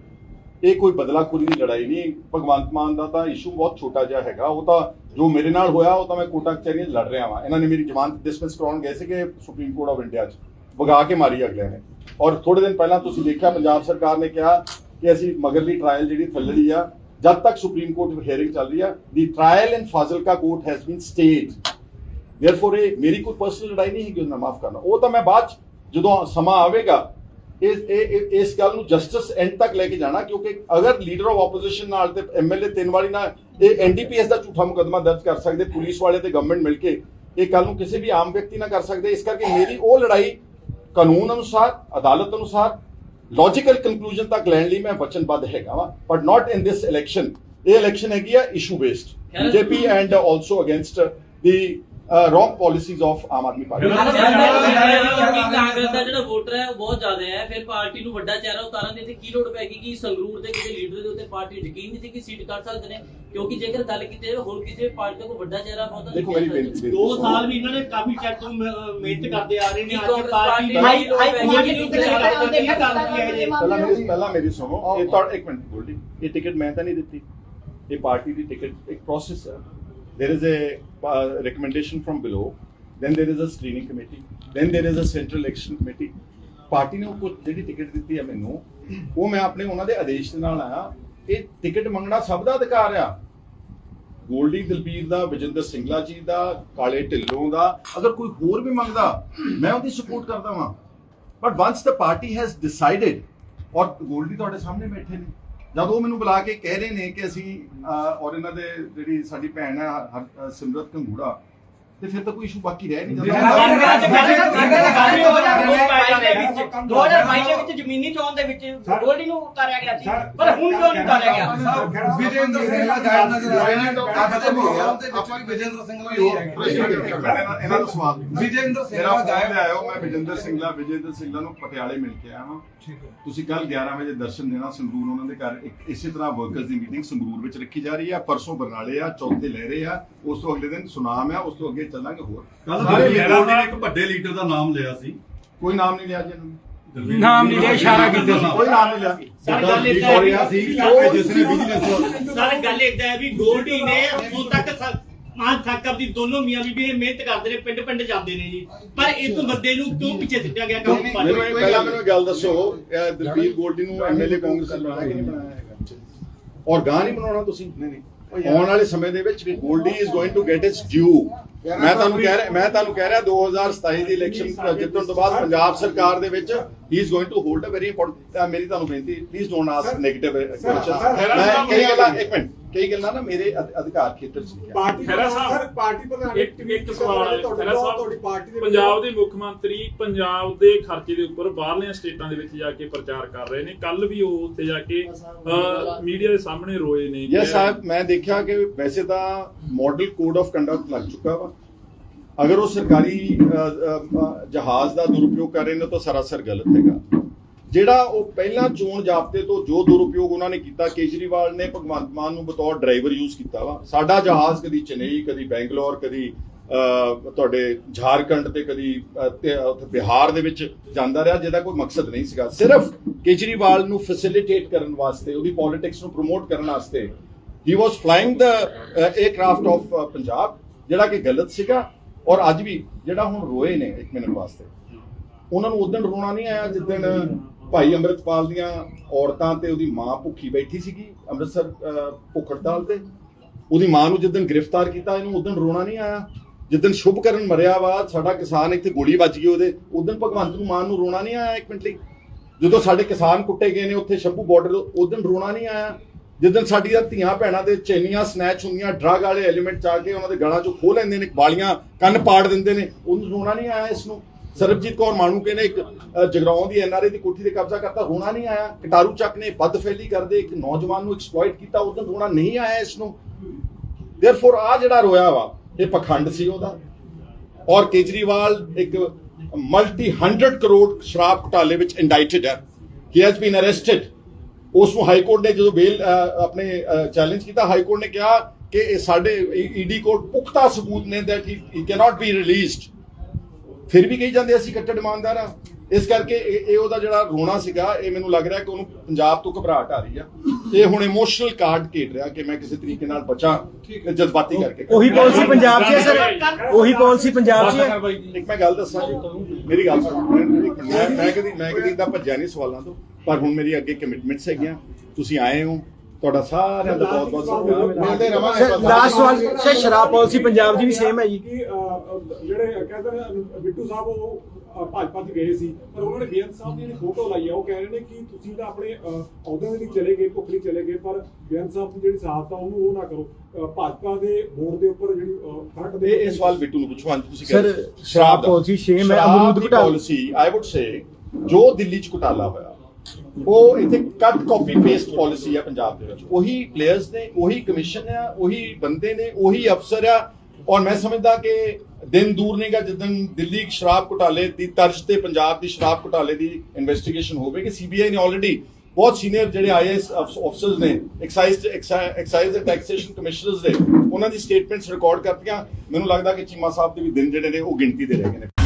ਇਹ ਕੋਈ ਬਦਲਾਖੋਰੀ ਦੀ ਲੜਾਈ ਨਹੀਂ, ਭਗਵੰਤ ਮਾਨ ਦਾ ਤਾਂ ਇਸ਼ੂ ਬਹੁਤ ਛੋਟਾ ਜਿਹਾ ਹੈਗਾ। ਉਹ ਤਾਂ ਜੋ ਮੇਰੇ ਨਾਲ ਹੋਇਆ, ਉਹ ਤਾਂ ਮੈਂ ਕੋਟਾ ਕਚਹਿਰੀਆਂ ਲੜ ਰਿਹਾ ਵਾਂ। ਇਹਨਾਂ ਨੇ ਮੇਰੀ ਜ਼ਮਾਨਤ ਡਿਸਮਿਸ ਕਰਾਉਣ ਗਏ ਸੀਗੇ ਸੁਪਰੀਮ ਕੋਰਟ ਆਫ ਇੰਡੀਆ 'ਚ। ਵਗਾ ਕੇ ਮਾਰੀ ਅਗਲੇ ਨੇ। ਔਰ ਥੋੜੇ ਦਿਨ ਪਹਿਲਾਂ ਤੁਸੀਂ ਦੇਖਿਆ, ਪੰਜਾਬ ਸਰਕਾਰ ਨੇ ਕਿਹਾ ਕਿ ਅਸੀਂ ਮਗਰਲੀ ਟ੍ਰਾਇਲ ਜਿਹੜੀ ਥੱਲੜੀ ਆ, ਜਦ ਤੱਕ ਸੁਪਰੀਮ ਕੋਰਟ ਹੇਅਰਿੰਗ ਚੱਲ ਰਹੀ ਆ the trial in Fazilka court has been stayed therefore ਇਹ ਮੇਰੀ ਕੋਈ ਪਰਸਨਲ ਲੜਾਈ ਨਹੀਂ ਹੈਗੀ, ਉਹਨਾਂ ਮਾਫ ਕਰਨਾ। ਉਹ ਤਾਂ ਮੈਂ ਬਾਅਦ 'ਚ ਜਦੋਂ ਸਮਾਂ ਆਵੇਗਾ ਇਸ ਇਸ ਗੱਲ ਨੂੰ ਜਸਟਿਸ ਐਂਡ ਤੱਕ ਲੈ ਕੇ ਜਾਣਾ ਕਿਉਂਕਿ ਅਗਰ ਲੀਡਰ ਆਫ ਆਪੋਜੀਸ਼ਨ ਨਾਲ ਤੇ ਐਮਐਲਏ ਤਿੰਨ ਵਾਰੀ ਨਾਲ ਇਹ ਐਨਡੀਪੀਐਸ ਦਾ ਝੂਠਾ ਮੁਕੱਦਮਾ ਦਰਜ ਕਰ ਸਕਦੇ ਪੁਲਿਸ ਵਾਲੇ ਤੇ ਗਵਰਨਮੈਂਟ ਮਿਲ ਕੇ ਇਹ ਕੱਲ ਨੂੰ ਕਿਸੇ ਵੀ ਆਮ ਵਿਅਕਤੀ ਨਾਲ ਕਰ ਸਕਦੇ ਇਸ ਕਰਕੇ ਮੇਰੀ ਉਹ ਲੜਾਈ ਕਾਨੂੰਨ ਅਨੁਸਾਰ ਅਦਾਲਤ ਅਨੁਸਾਰ ਲੌਜੀਕਲ ਕੰਕਲੂਜਨ ਤੱਕ ਲੈਣ ਲਈ ਮੈਂ ਵਚਨਬੱਧ ਹੈਗਾ ਵਾ but not in this election ਇਹ ਇਲੈਕਸ਼ਨ ਹੈਗੀ ਆ issue based BJP and also against the wrong policies of Aam Aadmi party. Congress ਦਾ ਜਿਹੜਾ ਵੋਟਰ ਹੈ ਉਹ ਬਹੁਤ ਜ਼ਿਆਦਾ ਹੈ ਫਿਰ ਪਾਰਟੀ ਨੂੰ ਵੱਡਾ ਚਿਹਰਾ ਉਤਾਰਨ ਦੀ ਇੱਥੇ ਕੀ ਲੋੜ ਪੈ ਗਈ ਕਿ ਸੰਗਰੂਰ ਦੇ ਕਿਸੇ ਲੀਡਰ ਦੇ ਉੱਤੇ ਪਾਰਟੀ ਯਕੀਨ ਨਹੀਂ ਸੀ ਕਿ ਸੀਟ ਕੱਢ ਸਕਦੇ ਨੇ ਕਿਉਂਕਿ ਜੇਕਰ ਗੱਲ ਕੀਤੀ ਜਾਵੇ ਹੋਰ ਕਿਸੇ ਪਾਰਟੀ ਦਾ ਕੋਈ ਵੱਡਾ ਚਿਹਰਾ ਬਹੁਤਾ ਦੇਖੋ ਮੇਰੀ ਬੇਨਤੀ ਦੋ ਸਾਲ ਵੀ ਇਹਨਾਂ ਨੇ ਕਾਫੀ ਚਿਰ ਤੋਂ ਮਿਹਨਤ ਕਰਦੇ ਆ ਰਹੇ ਨੇ ਅੱਜ ਕਾਂਗਰਸ ਪਾਰਟੀ ਦੀ ਪਾਰਟੀ ਹਾਈ ਕੀ ਪਹਿਲਾਂ ਮੇਰੀ ਪਹਿਲਾਂ ਮੇਰੀ ਸੁਣੋ। ਇਹ ਤਾਂ ਇੱਕ ਮਿੰਟ ਗੋਲਡੀ ਇਹ ਟਿਕਟ ਮੈਂ ਤਾਂ ਨਹੀਂ ਦਿੱਤੀ। ਇਹ ਪਾਰਟੀ ਦੀ ਟਿਕਟ ਇੱਕ ਪ੍ਰੋਸੈਸ ਹੈ। There is a uh, recommendation from below. Then there is a screening committee. Then there is a central election committee. Party ਨੇ ਉਹ ਜਿਹੜੀ ਟਿਕਟ ਦਿੱਤੀ ਹੈ ਮੈਨੂੰ ਉਹ ਮੈਂ ਆਪਣੇ ਉਹਨਾਂ ਦੇ ਆਦੇਸ਼ ਦੇ ਨਾਲ ਆਇਆ। ਇਹ ਟਿਕਟ ਮੰਗਣਾ ਸਭ ਦਾ ਅਧਿਕਾਰ ਆ। ਗੋਲਡੀ ਦਲਬੀਰ ਦਾ ਵਿਜੇਂਦਰ ਸਿੰਗਲਾ ਜੀ ਦਾ ਕਾਲੇ ਢਿੱਲੋਂ ਦਾ ਅਗਰ ਕੋਈ ਹੋਰ ਵੀ ਮੰਗਦਾ ਮੈਂ ਉਹਦੀ ਸਪੋਰਟ ਕਰਦਾ ਵਾਂ। But once the party has decided ਔਰ ਗੋਲਡੀ ਤੁਹਾਡੇ ਸਾਹਮਣੇ ਬੈਠੇ ਨੇ ਜਦ ਉਹ ਮੈਨੂੰ ਬੁਲਾ ਕੇ ਕਹਿ ਰਹੇ ਨੇ ਕਿ ਅਸੀਂ ਅਹ, ਔਰ ਇਹਨਾਂ ਦੇ ਜਿਹੜੀ ਸਾਡੀ ਭੈਣ ਹੈ ਹਰ- ਸਿਮਰਤ ਕੰਗੂੜਾ ਤੇ ਫਿਰ ਤਾਂ ਕੋਈ ਇਸ਼ੂ ਬਾਕੀ ਰਹਿ ਨਹੀਂ ਜਾਂਦਾ 2022 ਦੇ ਵਿੱਚ ਜ਼ਮੀਨੀ ਚੋਣ ਦੇ ਵਿੱਚ ਗੋਲਡੀ ਨੂੰ ਉਤਾਰਿਆ ਗਿਆ ਸੀ ਪਰ ਹੁਣ ਕਿਉਂ ਨਹੀਂ ਉਤਾਰਿਆ ਗਿਆ ਵਿਜੇਂਦਰ ਸਿੰਘ ਦਾ ਗਾਇਬ ਨਜ਼ਰ ਆ ਰਿਹਾ ਹੈ ਦੇ ਪ੍ਰੋਗਰਾਮ ਦੇ ਵਿੱਚ ਵੀ ਵਿਜੇਂਦਰ ਸਿੰਘ ਦਾ ਹੀ ਹੈ ਇਹਨਾਂ ਇਹਨਾਂ ਨੂੰ ਸਵਾਲ ਵਿਜੇਂਦਰ ਸਿੰਘ ਦਾ ਗਾਇਬ ਲਿਆਇਓ ਮੈਂ ਵਿਜੇਂਦਰ ਸਿੰਘਲਾ ਵਿਜੇਂਦਰ ਸਿੰਘਲਾ ਨੂੰ ਪਟਿਆਲੇ ਮਿਲ ਕੇ ਆਇਆ ਹਾਂ ਠੀਕ ਹੈ ਤੁਸੀਂ ਕੱਲ 11 ਵਜੇ ਦਰਸ਼ਨ ਦੇਣਾ ਸੰਗਰੂਰ ਉਹਨਾਂ ਦੇ ਘਰ ਇੱਕ ਇਸੇ ਤਰ੍ਹਾਂ ਵਰਕਰਸ ਦੀ ਮੀਟਿੰਗ ਸੰਗਰੂਰ ਵਿੱਚ ਰੱਖੀ ਜਾ ਰਹੀ ਹੈ ਪਰਸੋਂ ਬਰਨਾਲੇ ਆ ਚੌਥੇ ਲਹਿਰੇ ਆ ਉਸ ਤੋਂ ਅਗਲੇ ਦਿਨ ਸੁਨਾਮ ਆ ਉਸ ਤੋਂ ਅੱਗੇ ਚੱਲਾਂਗੇ ਹੋਰ। ਕੱਲ leader ਨੇ ਇੱਕ ਵੱਡੇ ਲੀਡਰ ਦਾ ਨਾਮ ਲਿਆ ਸੀ। ਕੋਈ ਨਾਮ ਨਹੀਂ ਲਿਆ ਜੀ ਇਹਨਾਂ ਨੇ। ਨਾਮ ਨਹੀਂ ਲਿਆ ਇਸ਼ਾਰਾ ਕੀਤਾ ਸੀ। ਕੋਈ ਨਾਮ ਨਹੀਂ ਲਿਆ। ਸਰ ਗੱਲ ਏਦਾਂ ਹੈ ਵੀ ਸਰ ਗੱਲ ਏਦਾਂ ਹੈ ਵੀ ਗੋਲਡੀ ਨੇ ਹੁਣ ਤੱਕ ਮਾਨ ਠਾਕਰ ਦੀ ਦੋਨੋਂ ਮੀਆਂ ਬੀਬੀ ਇਹ ਮਿਹਨਤ ਕਰਦੇ ਨੇ ਪਿੰਡ ਪਿੰਡ ਜਾਂਦੇ ਨੇ ਜੀ। ਪਰ ਇਸ ਬੰਦੇ ਨੂੰ ਕਿਉਂ ਪਿੱਛੇ ਸਿੱਟਿਆ ਗਿਆ ਕੰਮ? ਮੈਨੂੰ ਇਹ- ਪਹਿਲਾਂ ਮੈਨੂੰ ਗੱਲ ਦੱਸੋ ਇਹ ਦਲਬੀਰ ਗੋਲਡੀ ਨੂੰ ਐਮਐਲਏ ਕਾਂਗਰਸ ਨੇ ਬਣਾਇਆ ਕਿ ਨਹੀਂ ਬਣਾਇਆ ਹੈਗਾ? ਔਰ ਗਾਂ ਨਹੀਂ ਬਣਾਉਣਾ ਤੁਸੀਂ? ਨਹੀਂ ਨਹੀਂ। ਆਉਣ ਵਾਲੇ ਸਮੇਂ ਦੇ ਵਿੱਚ ਵੀ Goldy is going to get his due ਮੈਂ ਤੁਹਾਨੂੰ ਕਹਿ ਰਿਹਾ ਮੈਂ ਤੁਹਾਨੂੰ ਕਹਿ ਰਿਹਾ 2027 ਦੀ ਇਲੈਕਸ਼ਨ ਜਿੱਤਣ ਤੋਂ ਬਾਅਦ ਪੰਜਾਬ ਸਰਕਾਰ ਦੇ ਵਿੱਚ ਹੀ is going to hold a very important ਮੇਰੀ ਤੁਹਾਨੂੰ ਬੇਨਤੀ please don't ask negative question ਮੈਂ ਕਈ ਗੱਲਾਂ ਇੱਕ ਮਿੰਟ। ਕਈ ਗੱਲਾਂ ਨਾ ਮੇਰੇ ਅਧ- ਅਧਿਕਾਰ ਖੇਤਰ ਚ ਨਹੀਂ party Khaira Sahib, sir party ਪ੍ਰਧਾਨ ਇੱਕ ਇੱਕ ਸਵਾਲ ਹੈ ਤੁਹਾਡੇ ਖਹਿਰਾ ਤੁਹਾਡੀ ਸਾਹਿਬ ਪਾਰਟੀ ਦੇ ਪੰਜਾਬ ਦੇ ਮੁੱਖ ਮੰਤਰੀ ਪੰਜਾਬ ਦੇ ਖਰਚੇ ਦੇ ਉੱਪਰ ਬਾਹਰਲੀਆਂ ਸਟੇਟਾਂ ਦੇ ਵਿੱਚ ਜਾ ਕੇ ਪ੍ਰਚਾਰ ਕਰ ਰਹੇ ਨੇ। ਕੱਲ ਵੀ ਉਹ ਉੱਥੇ ਜਾ ਕੇ ਮੀਡੀਆ ਦੇ ਸਾਹਮਣੇ ਰੋਏ ਨੇ ਯਸ ਸਾਹਿਬ ਮੈਂ ਦੇਖਿਆ ਕਿ ਵੈਸੇ ਤਾਂ ਮਾਡਲ ਕੋਡ ਆਫ ਕੰਡਕਟ ਲੱਗ ਚੁੱਕਾ ਵਾ। ਅਗਰ ਉਹ ਸਰਕਾਰੀ ਅ, ਅ, ਅ, ਜਹਾਜ਼ ਦਾ ਦੁਰਉਪਯੋਗ ਕਰ ਰਹੇ ਨੇ ਤਾਂ ਸਰਾਸਰ ਗਲਤ ਹੈਗਾ। ਜਿਹੜਾ ਉਹ ਪਹਿਲਾਂ ਚੋਣ ਜਾਬਤੇ ਤੋਂ ਜੋ ਦੁਰਉਪਯੋਗ ਉਹਨਾਂ ਨੇ ਕੀਤਾ, ਕੇਜਰੀਵਾਲ ਨੇ ਭਗਵੰਤ ਮਾਨ ਨੂੰ ਬਤੌਰ ਡਰਾਈਵਰ ਯੂਜ਼ ਕੀਤਾ ਵਾ। ਸਾਡਾ ਜਹਾਜ਼ ਕਦੀ ਚੇਨਈ, ਕਦੀ ਬੈਂਗਲੌਰ, ਕਦੀ ਤੁਹਾਡੇ ਝਾਰਖੰਡ ਤੇ ਕਦੀ ਬਿਹਾਰ ਦੇ ਵਿੱਚ ਜਾਂਦਾ ਰਿਹਾ, ਜਿਹਦਾ ਕੋਈ ਮਕਸਦ ਨਹੀਂ ਸੀਗਾ। ਸਿਰਫ ਕੇਜਰੀਵਾਲ ਨੂੰ ਫੈਸਿਲਿਟੇਟ ਕਰਨ ਵਾਸਤੇ, ਉਹਦੀ ਪੋਲਿਟਿਕਸ ਨੂੰ ਪ੍ਰਮੋਟ ਕਰਨ ਵਾਸਤੇ ਹੀ ਵਾਸ ਫਲਾਈਂਗ ਦਾ 에ਅਰਕ੍ਰਾਫਟ ਆਫ ਪੰਜਾਬ, ਜਿਹੜਾ ਕਿ ਗਲਤ ਸੀਗਾ। ਔਰ ਅੱਜ ਵੀ ਜਿਹੜਾ ਹੁਣ ਰੋਏ ਨੇ ਇੱਕ ਮਿੰਟ ਵਾਸਤੇ। ਉਹਨਾਂ ਨੂੰ ਉਦੋਂ ਰੋਣਾ ਨਹੀਂ ਆਇਆ ਜਿੱਦਣ ਭਾਈ ਅੰਮ੍ਰਿਤਪਾਲ ਦੀਆਂ ਔਰਤਾਂ ਤੇ ਉਹਦੀ ਮਾਂ ਭੁੱਖੀ ਬੈਠੀ ਸੀਗੀ ਅੰਮ੍ਰਿਤਸਰ ਅਹ, ਭੁੱਖ ਹੜਤਾਲ ਤੇ। ਉਹਦੀ ਮਾਂ ਨੂੰ ਜਿੱਦਣ ਗ੍ਰਿਫਤਾਰ ਕੀਤਾ ਇਹਨੂੰ ਉਦੋਂ ਰੋਣਾ ਨਹੀਂ ਆਇਆ। ਜਿੱਦਣ ਸ਼ੁਭਕਰਨ ਮਰਿਆ ਵਾ ਸਾਡਾ ਕਿਸਾਨ ਇੱਥੇ ਗੋਲੀ ਵੱਜ ਗਈ ਉਹਦੇ ਉਦੋਂ ਭਗਵੰਤ ਨੂੰ ਮਾਂ ਨੂੰ ਰੋਣਾ ਨਹੀਂ ਆਇਆ ਇੱਕ ਮਿੰਟ ਲਈ। ਜਦੋਂ ਸਾਡੇ ਕਿਸਾਨ ਕੁੱਟੇ ਗਏ ਨੇ ਉੱਥੇ ਸ਼ੰਭੂ ਬਾਰਡਰ ਉਦੋਂ ਰੋਣਾ ਨਹੀਂ ਆਇਆ। ਜਿੱਦਣ ਸਾਡੀਆਂ ਧੀਆਂ ਭੈਣਾਂ ਦੇ ਚੈਨੀਆਂ ਸਨੈਚ ਹੁੰਦੀਆਂ ਡਰਗ ਵਾਲੇ ਐਲੀਮੈਂਟ ਚਾ ਕੇ ਉਹਨਾਂ ਦੇ ਗਲਾਂ ਚੋਂ ਖੋਹ ਲੈਂਦੇ ਨੇ ਵਾਲੀਆਂ ਕੰਨ ਪਾੜ ਦਿੰਦੇ ਨੇ ਉਹਨੂੰ ਰੋਣਾ ਨਹੀਂ ਆਇਆ ਇਸ ਨੂੰ। ਸਰਬਜੀਤ ਕੌਰ ਮਾਣੂਕੇ ਨੇ ਇੱਕ ਜਗਰਾਉਂ ਦੀ ਐਨਆਰਏ ਦੀ ਕੋਠੀ ਤੇ ਕਬਜ਼ਾ ਕਰਤਾ ਰੋਣਾ ਨਹੀਂ ਆਇਆ। ਕਟਾਰੂ ਚੱਕ ਨੇ ਬਦਫੈਲੀ ਕਰਦੇ ਇੱਕ ਨੌਜਵਾਨ ਨੂੰ ਐਕਸਪਲੋਇਟ ਕੀਤਾ ਉਦੋਂ ਰੋਣਾ ਨਹੀਂ ਆਇਆ ਇਸ ਨੂੰ। ਦੇਅਰਫੋਰ ਆ ਜਿਹੜਾ ਰੋਇਆ ਵਾ, ਇਹ ਪਖੰਡ ਸੀ ਉਹਦਾ। ਔਰ ਕੇਜਰੀਵਾਲ ਇੱਕ ਮਲਟੀ 100 ਕਰੋੜ ਸ਼ਰਾਬ ਘੁਟਾਲੇ ਵਿੱਚ ਇੰਡਾਈਟਡ ਹੈ। ਹੀ ਹੈਜ਼ ਬੀਨ ਅਰੈਸਟਡ ਉਸ ਨੂੰ ਹਾਈ ਕੋਰਟ ਨੇ ਜਦੋਂ ਬੇਲ ਆਪਣੇ ਚੈਲੰਜ ਕੀਤਾ ਹਾਈ ਕੋਰਟ ਨੇ ਕਿਹਾ ਕਿ ਇਹ ਸਾਡੇ ਈਡੀ ਕੋਲ ਪੁਖਤਾ ਸਬੂਤ ਨੇ that he cannot be released ਫਿਰ ਵੀ ਕਹੀ ਜਾਂਦੇ ਅਸੀਂ ਕੱਟੜ ਇਮਾਨਦਾਰ ਆ। ਇਸ ਕਰਕੇ ਇਹ ਉਹਦਾ ਜਿਹੜਾ ਰੋਣਾ ਸੀਗਾ ਇਹ ਮੈਨੂੰ ਲੱਗ ਰਿਹਾ ਕਿ ਉਹਨੂੰ ਪੰਜਾਬ ਤੋਂ ਘਬਰਾਹਟ ਆ ਰਹੀ ਆ। ਇਹ ਹੁਣ ਇਮੋਸ਼ਨਲ ਕਾਰਡ ਖੇਡ ਰਿਹਾ ਕਿ ਮੈਂ ਕਿਸੇ ਤਰੀਕੇ ਨਾਲ ਬਚਾਂ ਜਜ਼ਬਾਤੀ ਕਰਕੇ ਉਹੀ ਪਾਲਿਸੀ ਪੰਜਾਬ 'ਚ ਹੈ ਸਰ। ਉਹੀ ਪਾਲਿਸੀ ਪੰਜਾਬ 'ਚ ਹੈ। ਇੱਕ ਮੈਂ ਗੱਲ ਦੱਸਾਂ ਜੀ। ਮੇਰੀ ਗੱਲ ਸੁਣੋ। ਮੈਂ ਮੈਂ- ਮੈਂ ਕਦੀ ਮੈਂ ਕਦੀ ਦਾ ਭੱਜਿਆ ਨਹੀਂ ਸਵਾਲਾਂ ਤੋਂ। ਪਰ ਹੁਣ ਮੇਰੀ ਅੱਗੇ ਕਮਿਟਮੈਂਟਸ ਹੈਗੀਆਂ। ਤੁਸੀਂ ਆਏ ਹੋ। ਤੁਹਾਡਾ ਸਾਰਿਆਂ ਦਾ ਬਹੁਤ ਬਹੁਤ ਸਤਿਕਾਰ ਮਿਲਦੇ ਰਵਾਂਗੇ ਸਰ ਲਾਸਟ ਸਵਾਲ ਸਰ ਸ਼ਰਾਬ ਪਾਲਿਸੀ ਪੰਜਾਬ ਦੀ ਵੀ ਸੇਮ ਹੈ ਜੀ। ਜਿਹੜੇ ਕਹਿੰਦੇ ਨੇ ਬਿੱਟੂ ਸਾਹਿਬ ਉਹ ਭਾਜਪਾ 'ਚ ਗਏ ਸੀ ਪਰ ਉਹਨਾਂ ਨੇ ਬੇਅੰਤ ਸਾਹਿਬ ਦੀ ਜਿਹੜੀ ਫੋਟੋ ਲਾਈ ਆ ਉਹ ਕਹਿ ਰਹੇ ਨੇ ਕਿ ਤੁਸੀਂ ਤਾਂ ਆਪਣੇ ਅਹ, ਅਹੁਦਿਆਂ ਦੇ ਲਈ ਚਲੇ ਗਏ ਭੁੱਖ ਲਈ ਚਲੇ ਗਏ ਪਰ ਬੇਅੰਤ ਸਾਹਿਬ ਦੀ ਜਿਹੜੀ ਸਾਥ ਆ ਉਹਨੂੰ ਉਹ ਨਾ ਕਰੋ। ਭਾਜਪਾ ਦੇ ਵੋਟ ਦੇ ਉੱਪਰ ਜਿਹੜੀ ਫ਼ਰਕ ਦੇ ਇਹ ਸਵਾਲ ਬਿੱਟੂ ਨੂੰ ਪੁੱਛੋ ਹਾਂਜੀ ਤੁਸੀਂ Sir, ਸ਼ਰਾਬ policy same ਹੈ, ਅਮਰੂਦ ਘੁਟਾਲਾ- ਪਾਲਿਸੀ ਆਈ ਊਡ ਸੇ ਜੋ ਦਿੱਲੀ ਚ ਘੁਟਾਲਾ ਹੋਇਆ ਉਹ ਇੱਥੇ ਕੱਟ ਕਾਪੀ ਪੇਸਟ ਪਾਲਿਸੀ ਹੈ ਪੰਜਾਬ ਦੇ ਵਿੱਚ। ਉਹੀ ਪਲੇਅਰਸ ਨੇ, ਉਹੀ ਕਮਿਸ਼ਨ ਆ, ਉਹੀ ਬੰਦੇ ਨੇ, ਉਹੀ ਅਫਸਰ ਆ। ਔਰ ਮੈਂ ਸਮਝਦਾ ਕਿ ਦਿਨ ਦੂਰ ਨਹੀਂਗਾ ਜਦੋਂ ਦਿੱਲੀ ਸ਼ਰਾਬ ਘੁਟਾਲੇ ਦੀ ਤਰਜ਼ ਤੇ ਪੰਜਾਬ ਦੀ ਸ਼ਰਾਬ ਘੁਟਾਲੇ ਦੀ ਇਨਵੈਸਟੀਗੇਸ਼ਨ ਹੋਵੇਗੀ। ਸੀਬੀਆਈ ਨੇ ਆਲਰੇਡੀ ਬਹੁਤ ਸੀਨੀਅਰ ਜਿਹੜੇ ਆਈਐਸ ਅਫਸਰਸ ਨੇ ਐਕਸਾਈਜ਼ ਐਕਸਾਈਜ਼ ਤੇ ਟੈਕਸੇਸ਼ਨ ਕਮਿਸ਼ਨਰਸ ਦੇ ਉਹਨਾਂ ਦੀ ਸਟੇਟਮੈਂਟਸ ਰਿਕਾਰਡ ਕਰਤੀਆਂ। ਮੈਨੂੰ ਲੱਗਦਾ ਕਿ ਚੀਮਾ ਸਾਹਿਬ ਦੇ ਵੀ ਦਿਨ ਜਿਹੜੇ ਨੇ ਉਹ ਗਿਣਤੀ ਦੇ ਰਹਿ ਗਏ ਨੇ।